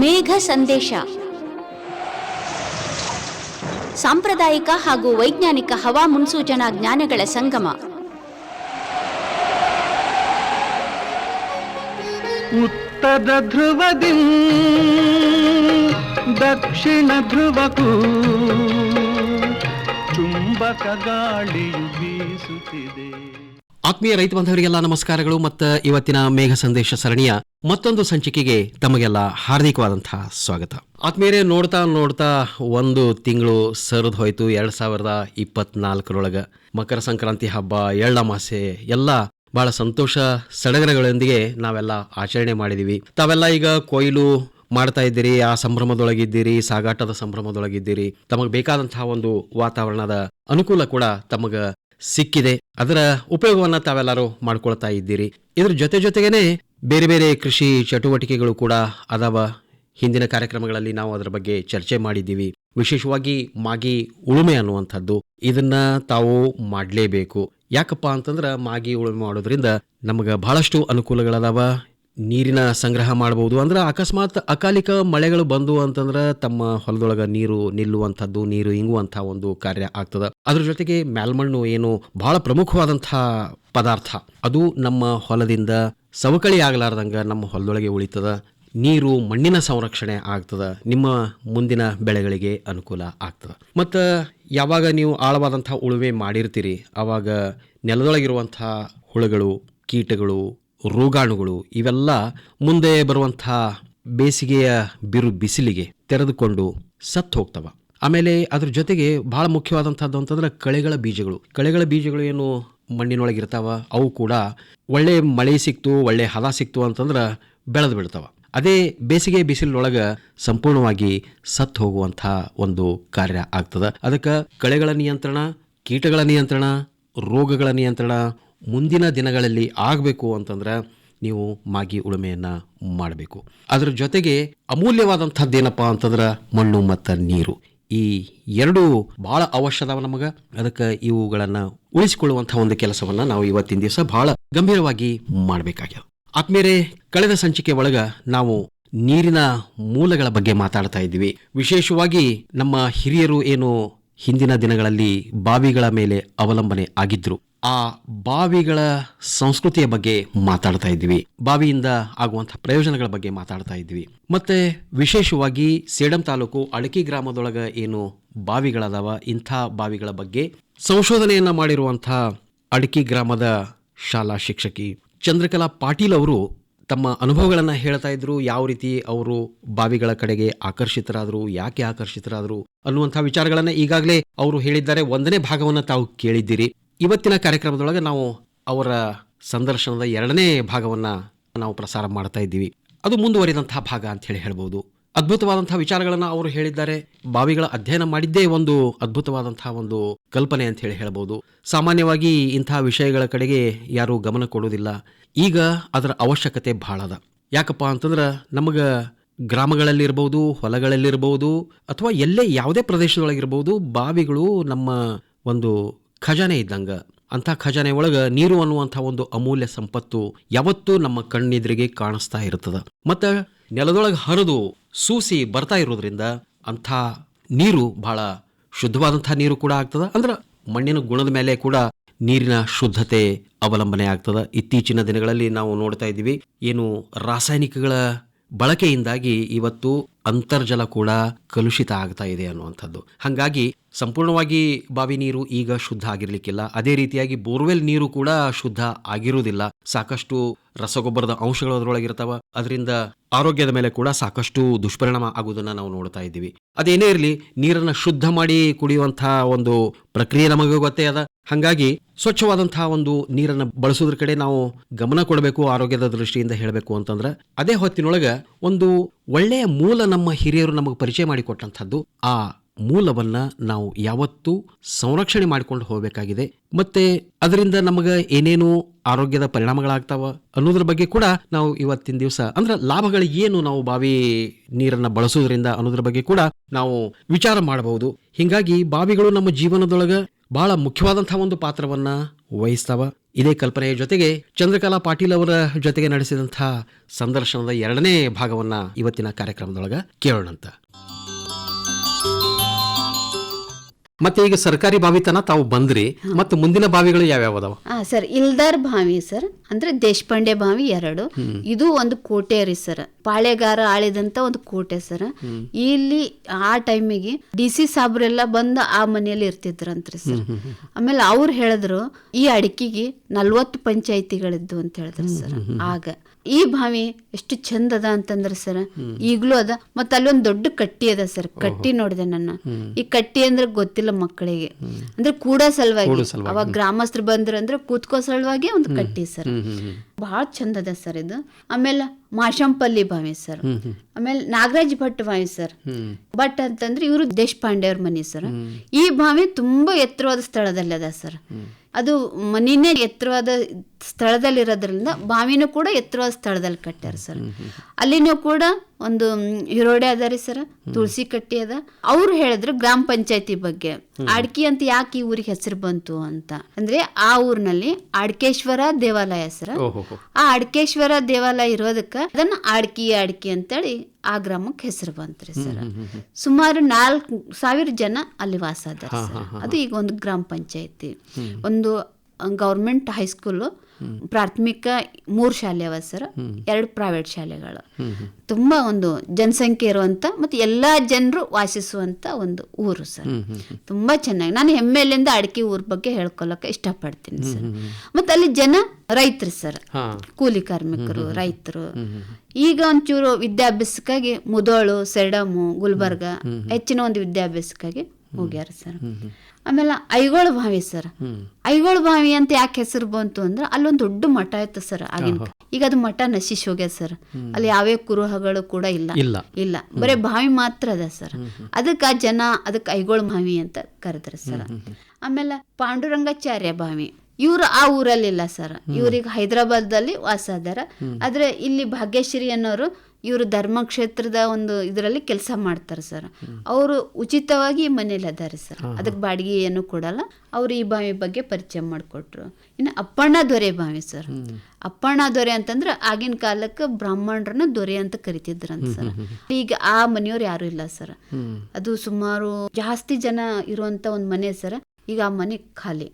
ಮೇಘ ಸಂದೇಶ. ಸಾಂಪ್ರದಾಯಿಕ ಹಾಗೂ ವೈಜ್ಞಾನಿಕ ಹವಾ ಮುನ್ಸೂಚನಾ ಜ್ಞಾನಗಳ ಸಂಗಮ. ಉತ್ತರ ಧ್ರುವದಿ ದಕ್ಷಿಣ ಧ್ರುವಕ್ಕೂ ಚುಂಬಕ ಗಾಳಿಯು ಬೀಸುತ್ತಿದೆ. ಆತ್ಮೀಯ ರೈತ ಬಾಂಧವರಿಗೆಲ್ಲ ನಮಸ್ಕಾರಗಳು ಮತ್ತು ಇವತ್ತಿನ ಮೇಘ ಸಂದೇಶ ಸರಣಿಯ ಮತ್ತೊಂದು ಸಂಚಿಕೆಗೆ ತಮಗೆಲ್ಲ ಹಾರ್ದಿಕವಾದಂತಹ ಸ್ವಾಗತ. ಆತ್ಮೀಯರೇ, ನೋಡ್ತಾ ನೋಡ್ತಾ ಒಂದು ತಿಂಗಳು ಸರಿದು ಹೋಯ್ತು. ಎರಡ್ ಸಾವಿರದ ಇಪ್ಪತ್ನಾಲ್ಕರೊಳಗೆ ಮಕರ ಸಂಕ್ರಾಂತಿ ಹಬ್ಬ ಎಳ್ಳಮಾಸೆ ಎಲ್ಲ ಬಹಳ ಸಂತೋಷ, ಸಡಗರಗಳೊಂದಿಗೆ ನಾವೆಲ್ಲ ಆಚರಣೆ ಮಾಡಿದೀವಿ. ತಾವೆಲ್ಲ ಈಗ ಕೊಯ್ಲು ಮಾಡ್ತಾ ಇದ್ದೀರಿ, ಆ ಸಂಭ್ರಮದೊಳಗಿದ್ದೀರಿ, ಸಾಗಾಟದ ಸಂಭ್ರಮದೊಳಗಿದ್ದೀರಿ. ತಮಗೆ ಬೇಕಾದಂತಹ ಒಂದು ವಾತಾವರಣದ ಅನುಕೂಲ ಕೂಡ ತಮಗ ಸಿಕ್ಕಿದೆ. ಅದರ ಉಪಯೋಗವನ್ನ ತಾವೆಲ್ಲರೂ ಮಾಡ್ಕೊಳ್ತಾ ಇದ್ದೀರಿ. ಇದ್ರ ಜೊತೆ ಜೊತೆಗೇನೆ ಬೇರೆ ಬೇರೆ ಕೃಷಿ ಚಟುವಟಿಕೆಗಳು ಕೂಡ ಅದಾವ. ಹಿಂದಿನ ಕಾರ್ಯಕ್ರಮಗಳಲ್ಲಿ ನಾವು ಅದರ ಬಗ್ಗೆ ಚರ್ಚೆ ಮಾಡಿದ್ದೀವಿ. ವಿಶೇಷವಾಗಿ ಮಾಗಿ ಉಳುಮೆ ಅನ್ನುವಂಥದ್ದು. ಇದನ್ನ ತಾವು ಮಾಡಲೇಬೇಕು. ಯಾಕಪ್ಪ ಅಂತಂದ್ರೆ ಮಾಗಿ ಉಳುಮೆ ಮಾಡೋದ್ರಿಂದ ನಮಗೆ ಬಹಳಷ್ಟು ಅನುಕೂಲಗಳದಾವ. ನೀರಿನ ಸಂಗ್ರಹ ಮಾಡಬಹುದು. ಅಂದ್ರೆ ಅಕಸ್ಮಾತ್ ಅಕಾಲಿಕ ಮಳೆಗಳು ಬಂದು ಅಂತಂದ್ರೆ ತಮ್ಮ ಹೊಲದೊಳಗೆ ನೀರು ನಿಲ್ಲುವಂಥದ್ದು, ನೀರು ಇಂಗುವಂಥ ಒಂದು ಕಾರ್ಯ ಆಗ್ತದೆ. ಅದ್ರ ಜೊತೆಗೆ ಮ್ಯಾಲ್ಮಣ್ಣು ಏನು ಬಹಳ ಪ್ರಮುಖವಾದಂಥ ಪದಾರ್ಥ. ಅದು ನಮ್ಮ ಹೊಲದಿಂದ ಸವಕಳಿ ಆಗಲಾರ್ದಂಗೆ ನಮ್ಮ ಹೊಲದೊಳಗೆ ಉಳಿತದ. ನೀರು ಮಣ್ಣಿನ ಸಂರಕ್ಷಣೆ ಆಗ್ತದೆ. ನಿಮ್ಮ ಮುಂದಿನ ಬೆಳೆಗಳಿಗೆ ಅನುಕೂಲ ಆಗ್ತದೆ. ಮತ್ತು ಯಾವಾಗ ನೀವು ಆಳವಾದಂಥ ಉಳುಮೆ ಮಾಡಿರ್ತೀರಿ ಆವಾಗ ನೆಲದೊಳಗಿರುವಂಥ ಹುಳುಗಳು, ಕೀಟಗಳು ರೋಗಾಣುಗಳು ಇವೆಲ್ಲ ಮುಂದೆ ಬರುವಂತಹ ಬೇಸಿಗೆಯ ಬಿರು ಬಿಸಿಲಿಗೆ ತೆರೆದುಕೊಂಡು ಸತ್ತು ಹೋಗ್ತವ. ಆಮೇಲೆ ಅದ್ರ ಜೊತೆಗೆ ಬಹಳ ಮುಖ್ಯವಾದಂಥದ್ದು ಅಂತಂದ್ರೆ ಕಳೆಗಳ ಬೀಜಗಳು. ಕಳೆಗಳ ಬೀಜಗಳು ಏನು ಮಣ್ಣಿನೊಳಗೆ ಮಣ್ಣಿನೊಳಗಿರ್ತಾವ, ಅವು ಕೂಡ ಒಳ್ಳೆ ಮಳೆ ಸಿಕ್ತು, ಒಳ್ಳೆ ಹದ ಸಿಕ್ತು ಅಂತಂದ್ರೆ ಬೆಳೆದು ಬಿಡ್ತಾವ. ಅದೇ ಬೇಸಿಗೆ ಬಿಸಿಲಿನೊಳಗೆ ಸಂಪೂರ್ಣವಾಗಿ ಸತ್ತು ಹೋಗುವಂಥ ಒಂದು ಕಾರ್ಯ ಆಗ್ತದ. ಅದಕ್ಕೆ ಕಳೆಗಳ ನಿಯಂತ್ರಣ, ಕೀಟಗಳ ನಿಯಂತ್ರಣ, ರೋಗಗಳ ನಿಯಂತ್ರಣ ಮುಂದಿನ ದಿನಗಳಲ್ಲಿ ಆಗಬೇಕು ಅಂತಂದ್ರೆ ನೀವು ಮಾಗಿ ಉಳುಮೆಯನ್ನು ಮಾಡಬೇಕು. ಅದರ ಜೊತೆಗೆ ಅಮೂಲ್ಯವಾದಂಥದ್ದೇನಪ್ಪ ಅಂತಂದ್ರೆ ಮಣ್ಣು ಮತ್ತು ನೀರು. ಈ ಎರಡು ಬಹಳ ಅವಶ್ಯದವ ನಮಗೆ. ಅದಕ್ಕೆ ಇವುಗಳನ್ನು ಉಳಿಸಿಕೊಳ್ಳುವಂಥ ಒಂದು ಕೆಲಸವನ್ನು ನಾವು ಇವತ್ತಿನ ದಿವಸ ಭಾಳ ಗಂಭೀರವಾಗಿ ಮಾಡಬೇಕಾಗ್ಯದ. ಆತ್ಮೇರೆ ಕಳೆದ ಸಂಚಿಕೆ ಒಳಗೆ ನಾವು ನೀರಿನ ಮೂಲಗಳ ಬಗ್ಗೆ ಮಾತಾಡ್ತಾ ಇದ್ವಿ ವಿಶೇಷವಾಗಿ ನಮ್ಮ ಹಿರಿಯರು ಏನು ಹಿಂದಿನ ದಿನಗಳಲ್ಲಿ ಬಾವಿಗಳ ಮೇಲೆ ಅವಲಂಬನೆ ಆಗಿದ್ರು. ಆ ಬಾವಿಗಳ ಸಂಸ್ಕೃತಿಯ ಬಗ್ಗೆ ಮಾತಾಡ್ತಾ ಇದ್ವಿ ಬಾವಿಯಿಂದ ಆಗುವಂತಹ ಪ್ರಯೋಜನಗಳ ಬಗ್ಗೆ ಮಾತಾಡ್ತಾ ಇದ್ವಿ ಮತ್ತೆ ವಿಶೇಷವಾಗಿ ಸೇಡಂ ತಾಲೂಕು ಅಳಕಿ ಗ್ರಾಮದೊಳಗ ಏನು ಬಾವಿಗಳದಾವ, ಇಂಥ ಬಾವಿಗಳ ಬಗ್ಗೆ ಸಂಶೋಧನೆಯನ್ನ ಮಾಡಿರುವಂತಹ ಅಡಕಿ ಗ್ರಾಮದ ಶಾಲಾ ಶಿಕ್ಷಕಿ ಚಂದ್ರಕಲಾ ಪಾಟೀಲ್ ಅವರು ತಮ್ಮ ಅನುಭವಗಳನ್ನು ಹೇಳ್ತಾ ಇದ್ರು. ಯಾವ ರೀತಿ ಅವರು ಬಾವಿಗಳ ಕಡೆಗೆ ಆಕರ್ಷಿತರಾದರು, ಯಾಕೆ ಆಕರ್ಷಿತರಾದರು ಅನ್ನುವಂಥ ವಿಚಾರಗಳನ್ನು ಈಗಾಗಲೇ ಅವರು ಹೇಳಿದ್ದಾರೆ. ಒಂದನೇ ಭಾಗವನ್ನು ತಾವು ಕೇಳಿದ್ದೀರಿ. ಇವತ್ತಿನ ಕಾರ್ಯಕ್ರಮದೊಳಗೆ ನಾವು ಅವರ ಸಂದರ್ಶನದ ಎರಡನೇ ಭಾಗವನ್ನು ನಾವು ಪ್ರಸಾರ ಮಾಡ್ತಾ ಇದ್ದೀವಿ. ಅದು ಮುಂದುವರಿದಂತಹ ಭಾಗ ಅಂತ ಹೇಳಿ ಹೇಳ್ಬೋದು. ಅದ್ಭುತವಾದಂತಹ ವಿಚಾರಗಳನ್ನು ಅವರು ಹೇಳಿದ್ದಾರೆ. ಬಾವಿಗಳ ಅಧ್ಯಯನ ಮಾಡಿದ್ದೇ ಒಂದು ಅದ್ಭುತವಾದಂತಹ ಒಂದು ಕಲ್ಪನೆ ಅಂತ ಹೇಳಿ ಹೇಳ್ಬೋದು. ಸಾಮಾನ್ಯವಾಗಿ ಇಂತಹ ವಿಷಯಗಳ ಕಡೆಗೆ ಯಾರೂ ಗಮನ ಕೊಡೋದಿಲ್ಲ ಈಗ ಅದರ ಅವಶ್ಯಕತೆ ಬಹಳ ಅದ. ಯಾಕಪ್ಪ ಅಂತಂದ್ರೆ ನಮಗೆ ಗ್ರಾಮಗಳಲ್ಲಿರ್ಬೋದು, ಹೊಲಗಳಲ್ಲಿರ್ಬೋದು, ಅಥವಾ ಎಲ್ಲೇ ಯಾವುದೇ ಪ್ರದೇಶದೊಳಗಿರ್ಬೋದು, ಬಾವಿಗಳು ನಮ್ಮ ಒಂದು ಖಜಾನೆ ಇದ್ದಂಗ. ಅಂಥ ಖಜಾನೆ ಒಳಗೆ ನೀರು ಅನ್ನುವಂಥ ಒಂದು ಅಮೂಲ್ಯ ಸಂಪತ್ತು ಯಾವತ್ತೂ ನಮ್ಮ ಕಣ್ಣೆದುರಿಗೆ ಕಾಣಿಸ್ತಾ ಇರ್ತದ. ಮತ್ತು ನೆಲದೊಳಗೆ ಹರಿದು ಸೂಸಿ ಬರ್ತಾ ಇರೋದ್ರಿಂದ ಅಂಥ ನೀರು ಬಹಳ ಶುದ್ಧವಾದಂಥ ನೀರು ಕೂಡ ಆಗ್ತದೆ. ಅಂದ್ರೆ ಮಣ್ಣಿನ ಗುಣದ ಮೇಲೆ ಕೂಡ ನೀರಿನ ಶುದ್ಧತೆ ಅವಲಂಬನೆ ಆಗ್ತದೆ. ಇತ್ತೀಚಿನ ದಿನಗಳಲ್ಲಿ ನಾವು ನೋಡ್ತಾ ಇದ್ದೀವಿ, ಏನು ರಾಸಾಯನಿಕಗಳ ಬಳಕೆಯಿಂದಾಗಿ ಇವತ್ತು ಅಂತರ್ಜಲ ಕೂಡ ಕಲುಷಿತ ಆಗ್ತಾ ಇದೆ ಅನ್ನುವಂಥದ್ದು. ಹಾಗಾಗಿ ಸಂಪೂರ್ಣವಾಗಿ ಬಾವಿ ನೀರು ಈಗ ಶುದ್ಧ ಆಗಿರಲಿಕ್ಕಿಲ್ಲ. ಅದೇ ರೀತಿಯಾಗಿ ಬೋರ್ವೆಲ್ ನೀರು ಕೂಡ ಶುದ್ಧ ಆಗಿರುವುದಿಲ್ಲ. ಸಾಕಷ್ಟು ರಸಗೊಬ್ಬರದ ಅಂಶಗಳು ಅದರೊಳಗಿರ್ತಾವ. ಅದರಿಂದ ಆರೋಗ್ಯದ ಮೇಲೆ ಕೂಡ ಸಾಕಷ್ಟು ದುಷ್ಪರಿಣಾಮ ಆಗುವುದನ್ನು ನಾವು ನೋಡ್ತಾ ಇದ್ದೀವಿ. ಅದೇನೇ ಇರಲಿ, ನೀರನ್ನು ಶುದ್ಧ ಮಾಡಿ ಕುಡಿಯುವಂತಹ ಒಂದು ಪ್ರಕ್ರಿಯೆ ನಮಗೆ ಗೊತ್ತೇ ಅದ. ಹಾಗಾಗಿ ಸ್ವಚ್ಛವಾದಂತಹ ಒಂದು ನೀರನ್ನು ಬಳಸೋದ್ರ ಕಡೆ ನಾವು ಗಮನ ಕೊಡಬೇಕು, ಆರೋಗ್ಯದ ದೃಷ್ಟಿಯಿಂದ ಹೇಳಬೇಕು ಅಂತಂದ್ರೆ, ಅದೇ ಹೊತ್ತಿನೊಳಗ ಒಂದು ಒಳ್ಳೆಯ ಮೂಲ ನಮ್ಮ ಹಿರಿಯರು ನಮಗೆ ಪರಿಚಯ ಮಾಡಿಕೊಟ್ಟಂಥದ್ದು ಆ ಮೂಲವನ್ನ ನಾವು ಯಾವತ್ತೂ ಸಂರಕ್ಷಣೆ ಮಾಡಿಕೊಂಡು ಹೋಗಬೇಕಾಗಿದೆ. ಮತ್ತೆ ಅದರಿಂದ ನಮಗೆ ಏನೇನು ಆರೋಗ್ಯದ ಪರಿಣಾಮಗಳಾಗ್ತಾವ ಅನ್ನೋದ್ರ ಬಗ್ಗೆ ಕೂಡ ನಾವು ಇವತ್ತಿನ ದಿವಸ, ಅಂದ್ರೆ ಲಾಭಗಳು ಏನು ನಾವು ಬಾವಿ ನೀರನ್ನ ಬಳಸೋದ್ರಿಂದ ಅನ್ನೋದ್ರ ಬಗ್ಗೆ ಕೂಡ ನಾವು ವಿಚಾರ ಮಾಡಬಹುದು. ಹಿಂಗಾಗಿ ಬಾವಿಗಳು ನಮ್ಮ ಜೀವನದೊಳಗ ಬಹಳ ಮುಖ್ಯವಾದಂತಹ ಒಂದು ಪಾತ್ರವನ್ನ ವಹಿಸ್ತಾವ. ಇದೇ ಕಲ್ಪನೆಯ ಜೊತೆಗೆ ಚಂದ್ರಕಲಾ ಪಾಟೀಲ್ ಅವರ ಜೊತೆಗೆ ನಡೆಸಿದಂತಹ ಸಂದರ್ಶನದ ಎರಡನೇ ಭಾಗವನ್ನ ಇವತ್ತಿನ ಕಾರ್ಯಕ್ರಮದೊಳಗ ಕೇಳೋಣಂತ. ಮತ್ತೆ ಈಗ ಸರ್ಕಾರಿ ಬಾವಿ ತನ ತಾವು ಬಂದ್ರಿ ಮತ್ತೆ ಮುಂದಿನ ಬಾವಿಗಳು ಯಾವ್ಯಾವ ಅದಾವ? ಹಾ ಸರ್ ಇಲ್ದಾರ್ ಬಾವಿ ಸರ್ ಅಂದ್ರೆ ದೇಶಪಾಂಡೆ ಬಾವಿ ಎರಡು. ಇದು ಒಂದು ಕೋಟೆ ರೀ ಸರ್. ಪಾಳೆಗಾರ ಆಳಿದಂತ ಒಂದು ಕೋಟೆ ಸರ್. ಇಲ್ಲಿ ಆ ಟೈಮಿಗೆ ಡಿ ಸಿ ಸಾಬ್ರೆಲ್ಲ ಬಂದು ಆ ಮನೆಯಲ್ಲಿ ಇರ್ತಿದ್ರಂತ್ರಿ ಸರ್. ಆಮೇಲೆ ಅವ್ರು ಹೇಳಿದ್ರು ಈ ಅಡಿಕೆಗೆ ನಲ್ವತ್ತು ಪಂಚಾಯಿತಿಗಳಿದ್ದು ಅಂತ ಹೇಳಿದ್ರು ಸರ್. ಆಗ ಈ ಬಾವಿ ಎಷ್ಟು ಚಂದ ಅದ ಅಂತಂದ್ರೆ ಸರ್ ಈಗ್ಲೂ ಅದ. ಮತ್ತೆ ಅಲ್ಲೊಂದ್ ದೊಡ್ಡ ಕಟ್ಟಿ ಅದ ಸರ್. ಕಟ್ಟಿ ನೋಡಿದೆ ನನ್ನ. ಈ ಕಟ್ಟಿ ಅಂದ್ರೆ ಗೊತ್ತಿಲ್ಲ ಮಕ್ಕಳಿಗೆ. ಅಂದ್ರೆ ಕೂಡ ಸಲುವಾಗಿ. ಅವಾಗ ಗ್ರಾಮಸ್ಥರು ಬಂದ್ರ ಅಂದ್ರೆ ಕೂತ್ಕೋ ಸಲುವಾಗಿ ಒಂದು ಕಟ್ಟಿ ಸರ್. ಬಹಳ ಚಂದ ಅದ ಸರ್ ಇದು. ಆಮೇಲೆ ಮಾಶಂಪಲ್ಲಿ ಭಾವಿ ಸರ್. ಆಮೇಲೆ ನಾಗರಾಜ್ ಭಟ್ ಭಾವಿ ಸರ್. ಭಟ್ ಅಂತಂದ್ರೆ ಇವರು ದೇಶಪಾಂಡೆ ಅವ್ರ ಮನೆ ಸರ್. ಈ ಭಾವಿ ತುಂಬಾ ಎತ್ತರವಾದ ಸ್ಥಳದಲ್ಲಿ ಅದ ಸರ್. ಅದು ಮನೆಯೇ ಎತ್ತರವಾದ ಸ್ಥಳದಲ್ಲಿ ಇರೋದ್ರಿಂದ ಬಾವಿನೂ ಕೂಡ ಎತ್ತರವಾದ ಸ್ಥಳದಲ್ಲಿ ಕಟ್ಟ್ಯಾರ ಸರ್. ಅಲ್ಲಿನೂ ಕೂಡ ಒಂದು ಹಿರೋಡೆ ಅದ ರೀ ಸರ್ ತುಳಸಿ ಕಟ್ಟಿ ಅದ. ಅವ್ರು ಹೇಳಿದ್ರು ಗ್ರಾಮ ಪಂಚಾಯತಿ ಬಗ್ಗೆ. ಅಡ್ಕಿ ಅಂತ ಯಾಕೆ ಈ ಊರಿಗೆ ಹೆಸರು ಬಂತು ಅಂತ. ಅಂದ್ರೆ ಆ ಊರಿನಲ್ಲಿ ಅಡ್ಕೇಶ್ವರ ದೇವಾಲಯ ಸರ್. ಆ ಅಡ್ಕೇಶ್ವರ ದೇವಾಲಯ ಇರೋದಕ್ಕ ಅದನ್ನ ಆಡ್ಕಿ ಆಡ್ಕಿ ಅಂತೇಳಿ ಆ ಗ್ರಾಮಕ್ಕೆ ಹೆಸರು ಬಂತ್ರಿ ಸರ್. ಸುಮಾರು ನಾಲ್ಕು ಸಾವಿರ ಜನ ಅಲ್ಲಿ ವಾಸ ಅದ ಸರ್. ಅದು ಈಗ ಒಂದು ಗ್ರಾಮ ಪಂಚಾಯತಿ. ಒಂದು ಗೌರ್ಮೆಂಟ್ ಹೈಸ್ಕೂಲು ಪ್ರಾಥಮಿಕ ಮೂರು ಶಾಲೆ ಅವ ಸರ್. ಎರಡು ಪ್ರೈವೇಟ್ ಶಾಲೆಗಳು. ತುಂಬಾ ಒಂದು ಜನಸಂಖ್ಯೆ ಇರುವಂತ ಮತ್ತೆ ಎಲ್ಲಾ ಜನರು ವಾಸಿಸುವಂತ ಒಂದು ಊರು ಸರ್. ತುಂಬಾ ಚೆನ್ನಾಗಿ ನಾನು ಹೆಮ್ಮೆಲಿಂದ ಅಡಿಕೆ ಊರ್ ಬಗ್ಗೆ ಹೇಳ್ಕೊಳಕ್ಕೆ ಇಷ್ಟಪಡ್ತೀನಿ ಸರ್. ಮತ್ತೆ ಅಲ್ಲಿ ಜನ ರೈತರು ಸರ್. ಕೂಲಿ ಕಾರ್ಮಿಕರು ರೈತರು. ಈಗ ಒಂಚೂರು ವಿದ್ಯಾಭ್ಯಾಸಕ್ಕಾಗಿ ಮುದೋಳು ಸೆಡಮು ಗುಲ್ಬರ್ಗ ಹೆಚ್ಚಿನ ಒಂದು ವಿದ್ಯಾಭ್ಯಾಸಕ್ಕಾಗಿ ಹೋಗ್ಯಾರ ಸರ್. ಆಮೇಲೆ ಐಗೋಳ ಬಾವಿ ಸರ್. ಐಗೋಳ ಬಾವಿ ಅಂತ ಯಾಕೆ ಹೆಸರು ಬಂತು ಅಂದ್ರೆ ಅಲ್ಲೊಂದು ದೊಡ್ಡ ಮಠ ಇತ್ತು ಸರ್ ಆಗಿನ ಈಗ ಅದು ಮಠ ನಶಿಸಿ ಹೋಗ್ಯದ ಸರ್. ಅಲ್ಲಿ ಯಾವ್ಯಾವ ಕುರುಹಗಳು ಕೂಡ ಇಲ್ಲ. ಇಲ್ಲ. ಬರೇ ಬಾವಿ ಮಾತ್ರ ಅದ ಸರ್. ಅದಕ್ಕೆ ಆ ಜನ ಅದಕ್ಕೆ ಐಗೋಳ ಬಾವಿ ಅಂತ ಕರೆದ್ರ ಸರ್. ಆಮೇಲೆ ಪಾಂಡುರಂಗಾಚಾರ್ಯ ಬಾವಿ. ಇವರು ಆ ಊರಲ್ಲಿಲ್ಲ ಸರ್. ಇವ್ರಿಗೆ ಹೈದರಾಬಾದಲ್ಲಿ ವಾಸ ಅದಾರ. ಆದ್ರೆ ಇಲ್ಲಿ ಭಾಗ್ಯಶ್ರೀ ಅನ್ನೋರು ಇವರು ಧರ್ಮಕ್ಷೇತ್ರದ ಒಂದು ಇದರಲ್ಲಿ ಕೆಲಸ ಮಾಡ್ತಾರೆ ಸರ್. ಅವರು ಉಚಿತವಾಗಿ ಮನೇಲಿ ಅದಾರೆ ಸರ್. ಅದಕ್ಕೆ ಬಾಡಿಗೆ ಏನು ಕೊಡಲ್ಲ. ಅವರು ಈ ಬಾವಿ ಬಗ್ಗೆ ಪರಿಚಯ ಮಾಡಿಕೊಟ್ರು. ಇನ್ನು ಅಪ್ಪಣ್ಣ ದೊರೆ ಬಾವಿ ಸರ್. ಅಪ್ಪಣ್ಣ ದೊರೆ ಅಂತಂದ್ರೆ ಆಗಿನ ಕಾಲಕ್ಕೆ ಬ್ರಾಹ್ಮಣರನ್ನ ದೊರೆ ಅಂತ ಕರಿತಿದ್ರಂತ ಸರ್. ಈಗ ಆ ಮನೆಯವ್ರು ಯಾರು ಇಲ್ಲ ಸರ್. ಅದು ಸುಮಾರು ಜಾಸ್ತಿ ಜನ ಇರುವಂತ ಒಂದು ಮನೆ ಸರ್. ಈಗ ಆ ಮನೆ ಖಾಲಿ.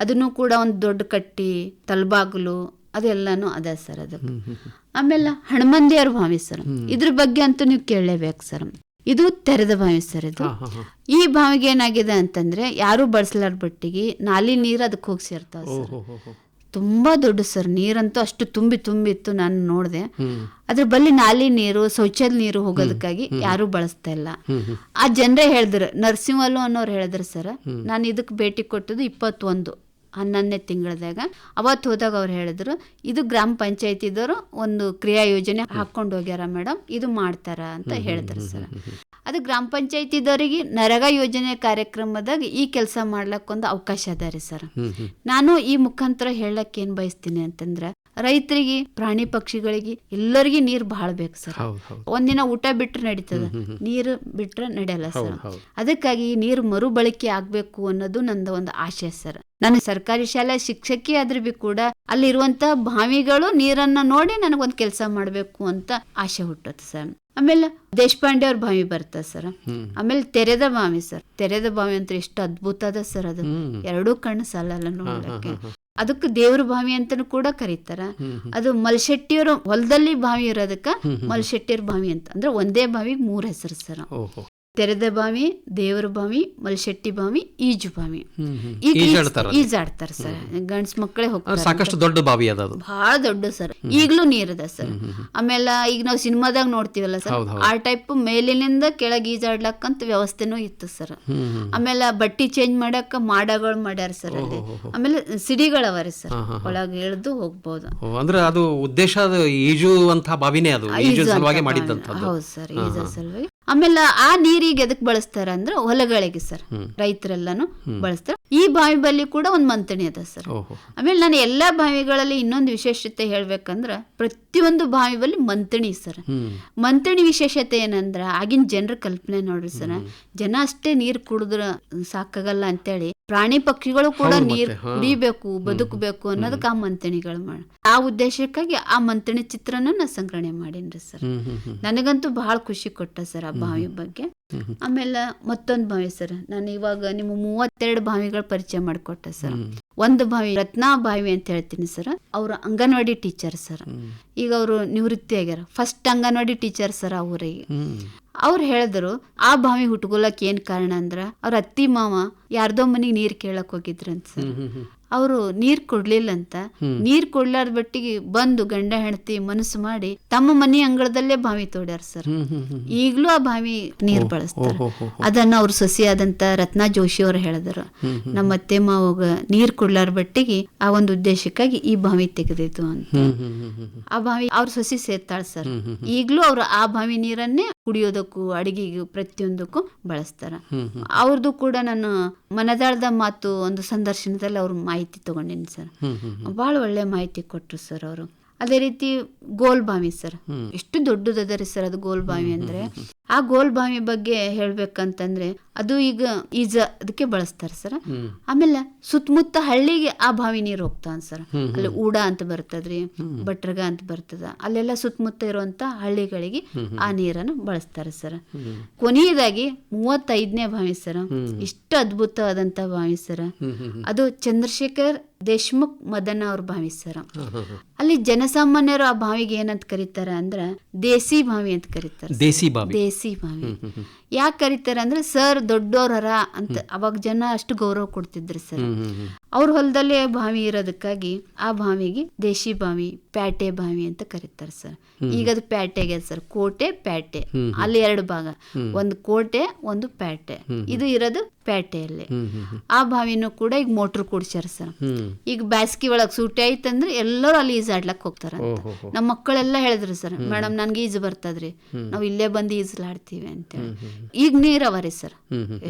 ಅದನ್ನು ಕೂಡ ಒಂದು ದೊಡ್ಡ ಕಟ್ಟಿ ತಲಬಾಗ್ಲು ಅದೆಲ್ಲಾನು ಅದ ಸರ್ ಅದು. ಆಮೇಲೆ ಹಣಮಂದಿಯರ್ ಭಾವಿ ಸರ್. ಇದ್ರ ಬಗ್ಗೆ ಅಂತೂ ನೀವು ಕೇಳಲೇಬೇಕು ಸರ್. ಇದು ತೆರೆದ ಬಾವಿ ಸರ್ ಇದು. ಈ ಬಾವಿಗೆ ಏನಾಗಿದೆ ಅಂತಂದ್ರೆ ಯಾರು ಬಳಸಲಾರ ಬಟ್ಟಿಗೆ ನಾಲಿ ನೀರು ಅದಕ್ಕೆ ಹೋಗಿ ಸೇರ್ತಾವ ಸರ್ ತುಂಬಾ ದೊಡ್ಡ ಸರ್. ನೀರಂತೂ ಅಷ್ಟು ತುಂಬಿ ತುಂಬಿತ್ತು ನಾನು ನೋಡಿದೆ. ಅದ್ರ ಬಲ್ಲಿ ನಾಲಿ ನೀರು ಶೌಚಾಲಯ ನೀರು ಹೋಗೋದಕ್ಕಾಗಿ ಯಾರು ಬಳಸ್ತಾ ಇಲ್ಲ. ಆ ಜನರೇ ಹೇಳಿದ್ರು ನರಸಿಂಹಲು ಅನ್ನೋರು ಹೇಳಿದ್ರು ಸರ್. ನಾನು ಇದಕ್ಕೆ ಭೇಟಿ ಕೊಟ್ಟದ್ದು ಇಪ್ಪತ್ತೊಂದು. ಹನ್ನೊಂದನೇ ತಿಂಗಳದಾಗ. ಅವತ್ತು ಹೋದಾಗ ಅವ್ರು ಹೇಳಿದ್ರು ಇದು ಗ್ರಾಮ ಪಂಚಾಯತಿದವರು ಒಂದು ಕ್ರಿಯಾ ಯೋಜನೆ ಹಾಕೊಂಡು ಹೋಗ್ಯಾರ ಮೇಡಮ್ ಇದು ಮಾಡ್ತಾರ ಅಂತ ಹೇಳಿದ್ರು ಸರ್. ಅದು ಗ್ರಾಮ ಪಂಚಾಯತಿದವರಿಗೆ ನರಗ ಯೋಜನೆ ಕಾರ್ಯಕ್ರಮದಾಗ ಈ ಕೆಲಸ ಮಾಡ್ಲಕ್ಕೊಂದು ಅವಕಾಶ ಅದ ರೀ ಸರ್. ನಾನು ಈ ಮುಖಾಂತರ ಹೇಳಕ್ ಏನು ಬಯಸ್ತೀನಿ ಅಂತಂದ್ರ ರೈತರಿಗೆ ಪ್ರಾಣಿ ಪಕ್ಷಿಗಳಿಗೆ ಎಲ್ಲರಿಗೆ ನೀರ್ ಬಹಳ ಬೇಕು ಸರ್. ಒಂದಿನ ಊಟ ಬಿಟ್ರೆ ನಡೀತದ. ನೀರು ಬಿಟ್ರೆ ನಡೆಯಲ್ಲ ಸರ್. ಅದಕ್ಕಾಗಿ ನೀರು ಮರುಬಳಕೆ ಆಗ್ಬೇಕು ಅನ್ನೋದು ನಂದು ಒಂದು ಆಶೆ ಸರ್. ನಾನು ಸರ್ಕಾರಿ ಶಾಲೆ ಶಿಕ್ಷಕಿ ಆದ್ರೂ ಬಿ ಕೂಡ ಅಲ್ಲಿರುವಂತ ಬಾವಿಗಳು ನೀರನ್ನ ನೋಡಿ ನನಗೊಂದು ಕೆಲಸ ಮಾಡಬೇಕು ಅಂತ ಆಸೆ ಹುಟ್ಟುತ್ತೆ ಸರ್. ಆಮೇಲೆ ದೇಶಪಾಂಡೆ ಅವ್ರ ಬಾವಿ ಬರ್ತಾ ಸರ್. ಆಮೇಲೆ ತೆರೆದ ಬಾವಿ ಸರ್. ತೆರೆದ ಬಾವಿ ಅಂತ ಎಷ್ಟು ಅದ್ಭುತ ಅದ ಸರ್ ಅದು. ಎರಡೂ ಕಣ್ಣು ಸಾಲಲ್ಲ ನೋಡಕ್ಕೆ ಅದಕ್ಕೆ ದೇವ್ರ ಬಾವಿ ಅಂತಾನೂ ಕೂಡ ಕರೀತಾರ. ಅದು ಮಲ್ಶೆಟ್ಟಿಯವರು ಹೊಲದಲ್ಲಿ ಬಾವಿ ಇರೋದಕ್ಕ ಮಲ್ಶೆಟ್ಟಿಯವ್ರ ಬಾವಿ ಅಂತ. ಅಂದ್ರೆ ಒಂದೇ ಬಾವಿಗೆ ಮೂರ್ ಹೆಸರು ಸರ್. ಓಹೋ. ತೆರೆದ ಬಾವಿ ದೇವರ ಬಾವಿ ಮಲ್ಶೆಟ್ಟಿ ಬಾವಿ ಈಜು ಬಾವಿ. ಈಜ್- ಈಜಾಡ್ತಾರ ಸರ್. ಗಂಡ್ಸ್ ಮಕ್ಕಳೇ ಹೋಗ್ತಾರೆ ಸಾಕಷ್ಟು ದೊಡ್ಡ ಬಾವಿ ಅದ ಬಹಳ ದೊಡ್ಡ ಸರ್. ಈಗ್ಲೂ ನೀರದ ಸರ್. ಆಮೇಲೆ ಈಗ ನಾವು ಸಿನಿಮಾದಾಗ ನೋಡ್ತೀವಲ್ಲ ಸರ್. ಆ ಟೈಪ್ ಮೇಲಿನಿಂದ ಕೆಳಗೆ ಈಜಾಡ್ಲಕ್ಕಂತ ವ್ಯವಸ್ಥೆನೂ ಇತ್ತು ಸರ್. ಆಮೇಲೆ ಬಟ್ಟಿ ಚೇಂಜ್ ಮಾಡಕ್ಕ ಮಾಡಗಳು ಮಾಡ್ಯಾರ ಸರ್ ಅಲ್ಲಿ. ಆಮೇಲೆ ಸಿಡಿಗಳವ ಸರ್. ಒಳಗೆ ಇಳಿದು ಹೋಗ್ಬೋದು. ಅಂದ್ರೆ ಅದು ಉದ್ದೇಶ ಅದು ಅಂತ ಬಾವಿನೇ ಅದು ಈಜು ಸಲುವಾಗಿ ಮಾಡಿದ್ದಂತ ಹೌದು ಸರ್ ಈಜ ಸಲುವಾಗಿ ಆಮೇಲೆ ಆ ನೀರಿಗೆ ಎದಕ್ ಬಳಸ್ತಾರ ಅಂದ್ರೆ ಹೊಲಗಳಿಗೆ ಸರ್. ರೈತರೆಲ್ಲಾನು ಬಳಸ್ತಾರ. ಈ ಬಾವಿ ಬಲ್ಲಿ ಕೂಡ ಒಂದ್ ಮಂತಣಿ ಅದ ಸರ್. ಆಮೇಲೆ ನಾನು ಎಲ್ಲಾ ಬಾವಿಗಳಲ್ಲಿ ಇನ್ನೊಂದು ವಿಶೇಷತೆ ಹೇಳ್ಬೇಕಂದ್ರ ಪ್ರತಿಯೊಂದು ಬಾವಿ ಬಲ್ಲಿ ಮಂತಣಿ ಸರ್ ಮಂತಣಿ ವಿಶೇಷತೆ ಏನಂದ್ರ ಆಗಿನ ಜನರ ಕಲ್ಪನೆ ನೋಡ್ರಿ ಸರ್. ಜನ ಅಷ್ಟೇ ನೀರ್ ಕುಡಿದ್ರ ಸಾಕಾಗಲ್ಲ ಅಂತೇಳಿ ಪ್ರಾಣಿ ಪಕ್ಷಿಗಳು ಕೂಡ ನೀರ್ ಕುಡಿಬೇಕು ಬದುಕಬೇಕು ಅನ್ನೋದಕ್ಕೆ ಆ ಮಂತಣಿಗಳು ಮಾಡ. ಆ ಉದ್ದೇಶಕ್ಕಾಗಿ ಆ ಮಂತಣಿ ಚಿತ್ರನ ನಾ ಸಂಗ್ರಹಣೆ ಮಾಡೀನ್ರಿ ಸರ್. ನನಗಂತೂ ಬಹಳ ಖುಷಿ ಕೊಟ್ಟ ಸರ್ ಆ ಬಾವಿ ಬಗ್ಗೆ. ಆಮೇಲೆ ಮತ್ತೊಂದು ಬಾವಿ ಸರ್ ನಾನು ಇವಾಗ ನಿಮ್ಮ ಮೂವತ್ತೆರಡು ಬಾವಿಗಳ ಪರಿಚಯ ಮಾಡಿಕೊಟ್ಟೆ ಸರ್. ಒಂದು ಬಾವಿ ರತ್ನಾ ಬಾವಿ ಅಂತ ಹೇಳ್ತೀನಿ ಸರ್ ಅವ್ರ ಅಂಗನವಾಡಿ ಟೀಚರ್ ಸರ್. ಈಗ ಅವರು ನಿವೃತ್ತಿ ಆಗ್ಯಾರ ಫಸ್ಟ್ ಅಂಗನವಾಡಿ ಟೀಚರ್ ಸರ್ ಅವರಿಗೆ ಅವ್ರು ಹೇಳಿದ್ರು ಆ ಬಾವಿ ಹುಟ್ಕೊಳಕ್ ಏನ್ ಕಾರಣ ಅಂದ್ರ ಅವ್ರ ಅತ್ತಿ ಮಾವ ಯಾರ್ದೋ ಮನಿಗ್ ನೀರ್ ಕೇಳಕ್ ಹೋಗಿದ್ರಂತ ಸರ್. ಅವರು ನೀರ್ ಕೊಡ್ಲಿಲ್ಲಂತ. ನೀರ್ ಕೊಡ್ಲಾರ್ದ ಬಟ್ಟಿಗೆ ಬಂದು ಗಂಡ ಹೆಂಡತಿ ಮನಸ್ಸು ಮಾಡಿ ತಮ್ಮ ಮನೆ ಅಂಗಳದಲ್ಲೇ ಬಾವಿ ತೋಡ್ಯಾರ ಸರ್. ಈಗ್ಲೂ ಆ ಬಾವಿ ನೀರ್ ಬಳಸ್ತಾರ. ಅದನ್ನ ಅವ್ರ ಸಸಿಯಾದಂತ ರತ್ನಾ ಜೋಶಿ ಅವರು ಹೇಳಿದ್ರು. ನಮ್ಮ ಅತ್ತೆ ಮಾವಾಗ ನೀರ್ ಕೊಡ್ಲಾರ ಬಟ್ಟಿಗೆ ಆ ಒಂದು ಉದ್ದೇಶಕ್ಕಾಗಿ ಈ ಬಾವಿ ತೆಗೆದಿತ್ತು ಅಂತ. ಆ ಬಾವಿ ಅವ್ರ ಸೊಸಿ ಸೇರ್ತಾಳ ಸರ್. ಈಗ್ಲೂ ಅವ್ರು ಆ ಬಾವಿ ನೀರನ್ನೇ ಕುಡಿಯೋದಕ್ಕೂ ಅಡಿಗೆಗೂ ಪ್ರತಿಯೊಂದಕ್ಕೂ ಬಳಸ್ತಾರ. ಅವ್ರದ್ದು ಕೂಡ ನಾನು ಮನದಾಳದ ಮಾತು ಒಂದು ಸಂದರ್ಶನದಲ್ಲಿ ಅವ್ರ ಮಾಹಿತಿ ತಗೊಂಡಿನಿ ಸರ್. ಬಹಳ ಒಳ್ಳೆ ಮಾಹಿತಿ ಕೊಟ್ಟರು ಸರ್ ಅವರು. ಅದೇ ರೀತಿ ಗೋಲ್ಬಾವಿ ಸರ್. ಎಷ್ಟು ದೊಡ್ಡದದ ರೀ ಸರ್ ಅದು ಗೋಲ್ಬಾವಿ ಅಂದ್ರೆ. ಆ ಗೋಲ್ ಬಾವಿ ಬಗ್ಗೆ ಹೇಳ್ಬೇಕಂತಂದ್ರೆ ಅದು ಈಗ ಈಜ ಅದಕ್ಕೆ ಬಳಸ್ತಾರೆ ಸರ್. ಆಮೇಲೆ ಸುತ್ತಮುತ್ತ ಹಳ್ಳಿಗೆ ಆ ಬಾವಿ ನೀರು ಹೋಗ್ತಾವ ಸರ್. ಅಲ್ಲಿ ಊಡ ಅಂತ ಬರ್ತದ್ರಿ ಬಟ್ರಗ ಅಂತ ಬರ್ತದ. ಅಲ್ಲೆಲ್ಲ ಸುತ್ತಮುತ್ತ ಇರುವಂತ ಹಳ್ಳಿಗಳಿಗೆ ಆ ನೀರನ್ನು ಬಳಸ್ತಾರೆ ಸರ್. ಕೊನೆಯದಾಗಿ ಮೂವತ್ತೈದನೇ ಬಾವಿ ಸರ್. ಇಷ್ಟು ಅದ್ಭುತವಾದಂತ ಬಾವಿ ಸರ್. ಅದು ಚಂದ್ರಶೇಖರ್ ದೇಶ್ಮುಖ್ ಮದನ ಅವ್ರ ಬಾವಿ ಸರ್. ಅಲ್ಲಿ ಜನಸಾಮಾನ್ಯರು ಆ ಬಾವಿಗೆ ಏನಂತ ಕರೀತಾರ ಅಂದ್ರ ದೇಸಿ ಬಾವಿ ಅಂತ ಕರೀತಾರೆ ದೇಸಿ ಬಾವಿ. ದೇಸಿ ಬಾವಿ ಯಾಕೆ ಕರೀತಾರೆ ಅಂದ್ರೆ ಸರ್ ದೊಡ್ಡೋರ್ ಹರ ಅಂತ. ಅವಾಗ ಜನ ಅಷ್ಟು ಗೌರವ ಕೊಡ್ತಿದ್ರು ಸರ್. ಅವ್ರ ಹೊಲದಲ್ಲಿ ಬಾವಿ ಇರೋದಕ್ಕಾಗಿ ಆ ಬಾವಿಗೆ ದೇಶಿ ಬಾವಿ ಪ್ಯಾಟೆ ಬಾವಿ ಅಂತ ಕರೀತಾರೆ ಸರ್. ಈಗ ಅದು ಪ್ಯಾಟೆಗೆ ಸರ್ ಕೋಟೆ ಪ್ಯಾಟೆ. ಅಲ್ಲಿ ಎರಡು ಭಾಗ. ಒಂದು ಕೋಟೆ ಒಂದು ಪ್ಯಾಟೆ. ಇದು ಇರೋದು ಪ್ಯಾಟೆಯಲ್ಲಿ. ಆ ಬಾವಿನೂ ಕೂಡ ಈಗ ಮೋಟ್ರ್ ಕೂಡ್ಸ್ಯಾರ ಸರ್. ಈಗ ಬ್ಯಾಸ್ಗಿ ಒಳಗೆ ಸೂಟಿ ಆಯ್ತಂದ್ರೆ ಎಲ್ಲರೂ ಅಲ್ಲಿ ಈಜಾಡ್ಲಕ್ ಹೋಗ್ತಾರ. ನಮ್ಮ ಮಕ್ಕಳೆಲ್ಲ ಹೇಳಿದ್ರು ಸರ್ ಮೇಡಮ್ ನನ್ಗೆ ಈಜು ಬರ್ತದ್ರಿ. ನಾವು ಇಲ್ಲೇ ಬಂದು ಈಜಲಾಡ್ತೀವಿ ಅಂತೇಳಿ. ಈಗ ನೀರ್ ಅವ ರೀ ಸರ್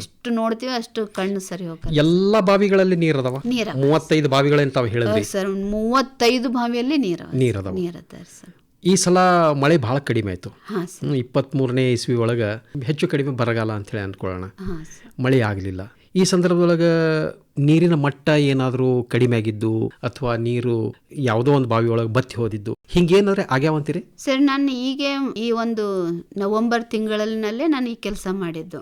ಎಷ್ಟು ನೋಡ್ತೀವಿ ಅಷ್ಟು ಕಣ್ಣು ಸರಿ ಹೋಗ್ತಾರೆ ಎಲ್ಲಾ ಬಾವಿಗಳಲ್ಲಿ ನೀರ್ ಅದಾವ ನೀರ ಮೂವತ್ತೈದು ಬಾವಿಗಳಂತ ತಾವು ಹೇಳಿದ್ರಿ. ಸರ್ ಮೂವತ್ತೈದು ಬಾವಿಯಲ್ಲಿ ನೀರ ನೀರ ಅದಾವ ನೀರ್ ಸರ್. ಈ ಸಲ ಮಳೆ ಬಹಳ ಕಡಿಮೆ ಆಯ್ತು. ಇಪ್ಪತ್ತ್ ಮೂರನೇ ಇಸ್ವಿ ಒಳಗ ಹೆಚ್ಚು ಕಡಿಮೆ ಬರಗಾಲ ಅಂತ ಹೇಳಿ ಅನ್ಕೊಳ್ಳೋಣ ಮಳೆ ಆಗಲಿಲ್ಲ. ಈ ಸಂದರ್ಭದೊಳಗೆ ನೀರಿನ ಮಟ್ಟ ಏನಾದರೂ ಕಡಿಮೆ ಆಗಿದ್ದು ಅಥವಾ ನೀರು ಯಾವುದೋ ಒಂದು ಬಾವಿ ಒಳಗೆ ಬತ್ತಿ ಹೋದಿದ್ದು ಹಿಂಗೇನಾದ್ರೆ ಆಗ್ಯಾವಂತೀರಿ? ಸರ್ ನಾನು ಈಗ ಈ ಒಂದು ನವೆಂಬರ್ ತಿಂಗಳಲ್ಲೇ ನಾನು ಈ ಕೆಲಸ ಮಾಡಿದ್ದು.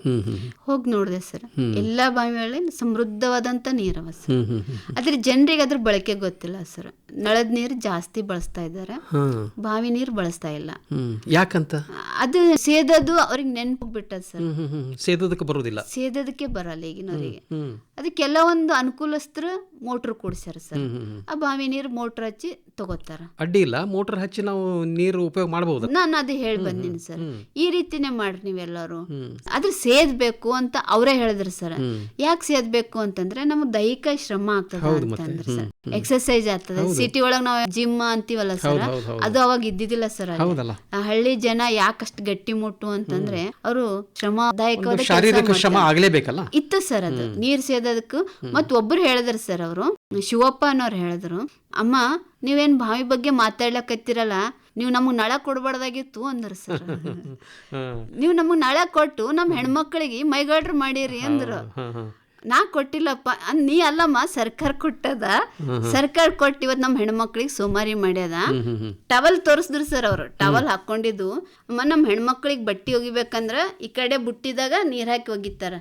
ಹೋಗಿ ನೋಡಿದೆ ಸರ್ ಎಲ್ಲಾ ಬಾವಿಗಳಲ್ಲಿ ಸಮೃದ್ಧವಾದಂತ ನೀರವ ಸರ್. ಜನರಿಗೆ ಅದ್ರ ಬಳಕೆ ಗೊತ್ತಿಲ್ಲ ಸರ್. ನಳದ ನೀರು ಜಾಸ್ತಿ ಬಳಸ್ತಾ ಇದ್ದಾರೆ. ಬಾವಿ ನೀರು ಬಳಸ್ತಾ ಇಲ್ಲ. ಯಾಕಂತ? ಅದು ಸೇದದು ಅವ್ರಿಗೆ ನೆನಪು ಬಿಟ್ಟದ ಸರ್. ಸೇದೋದಕ್ಕೆ ಬರೋದಿಲ್ಲ ಸೇದೋದಕ್ಕೆ ಬರಲ್ಲ ಈಗಿನವರಿಗೆ. ಅದು ಕೆಲವೊಂದು ಅನುಕೂಲಸ್ಥರು ಮೋಟ್ರ್ ಕೂಡ್ಸ್ಯಾರ ಸರ್. ಆ ಬಾವಿ ನೀರು ಮೋಟ್ರ್ ಹಚ್ಚಿ ತಗೋತಾರ. ಅಡ್ಡಿ ಇಲ್ಲ ಮೋಟರ್ ಹಚ್ಚಿ ನಾವು ನೀರು ಉಪಯೋಗ ಮಾಡಬಹುದು ನಾನು ಅದು ಹೇಳಿ ಬಂದೀನಿ ಸರ್. ಈ ರೀತಿನೇ ಮಾಡ್ರಿ ನೀವೆಲ್ಲರೂ. ಅದ್ರ ಸೇದ್ಬೇಕು ಅಂತ ಅವರೇ ಹೇಳಿದ್ರು ಸರ್. ಯಾಕೆ ಸೇದ್ಬೇಕು ಅಂತಂದ್ರೆ ನಮ್ಗೆ ದೈಹಿಕ ಶ್ರಮ ಆಗ್ತದ ಅಂತಂದ್ರೆ ಸರ್. ಎಕ್ಸರ್ಸೈಸ್ ಆಗ್ತದೆ. ಸಿಟಿ ಒಳಗ್ ನಾವು ಜಿಮ್ ಅಂತೀವಲ್ಲ ಸರ್. ಅದು ಅವಾಗ ಇದ್ದಿದ್ದಿಲ್ಲ ಸರ್ ಹಳ್ಳಿ ಜನ ಯಾಕಷ್ಟು ಗಟ್ಟಿ ಮುಟ್ಟು ಅಂತಂದ್ರೆ ಅವರು ಶ್ರಮದಾಯಕವಾದ ಇತ್ತು ಸರ್ ಅದು. ನೀರ್ ಸೇದೋದಕ್ಕೂ ಮತ್ ಒಬ್ರು ಹೇಳಿದ್ರು ಸರ್ ಅವರು ಶಿವಪ್ಪ ಅನ್ನೋರು ಹೇಳಿದ್ರು ಅಮ್ಮ ನೀವೇನ್ ಬಾವಿ ಬಗ್ಗೆ ಮಾತಾಡ್ಲಕತ್ತಿರಲ್ಲ ನೀವು ನಮಗ್ ನಳ ಕೊಡ್ಬಾರ್ದಾಗಿತ್ತು ಅಂದ್ರು ಸರ್. ನೀವು ನಮಗ್ ನಳ ಕೊಟ್ಟು ನಮ್ ಹೆಣ್ಮಕ್ಳಿಗೆ ಮೈಗಾಡ್ರು ಮಾಡಿರಿ ಅಂದ್ರು. ನಾ ಕೊಟ್ಟಿಲ್ಲಪ್ಪ. ನೀ ಅಲ್ಲಮ್ಮ ಸರ್ಕಾರ ಕೊಟ್ಟದ. ಸರ್ಕಾರ ಕೊಟ್ಟು ಇವತ್ ನಮ್ ಹೆಣ್ಮಕ್ಳಿಗೆ ಸೋಮಾರಿ ಮಾಡ್ಯದ. ಟವಲ್ ತೋರಿಸಿದ್ರು ಸರ್ ಅವರು. ಟವಲ್ ಹಾಕೊಂಡಿದ್ದು. ಅಮ್ಮ ನಮ್ ಹೆಣ್ಮಕ್ಳಿಗೆ ಬಟ್ಟಿ ಒಗಿಬೇಕಂದ್ರ ಈ ಕಡೆ ಬುಟ್ಟಿದಾಗ ನೀರ್ ಹಾಕಿ ಒಗಿತಾರ.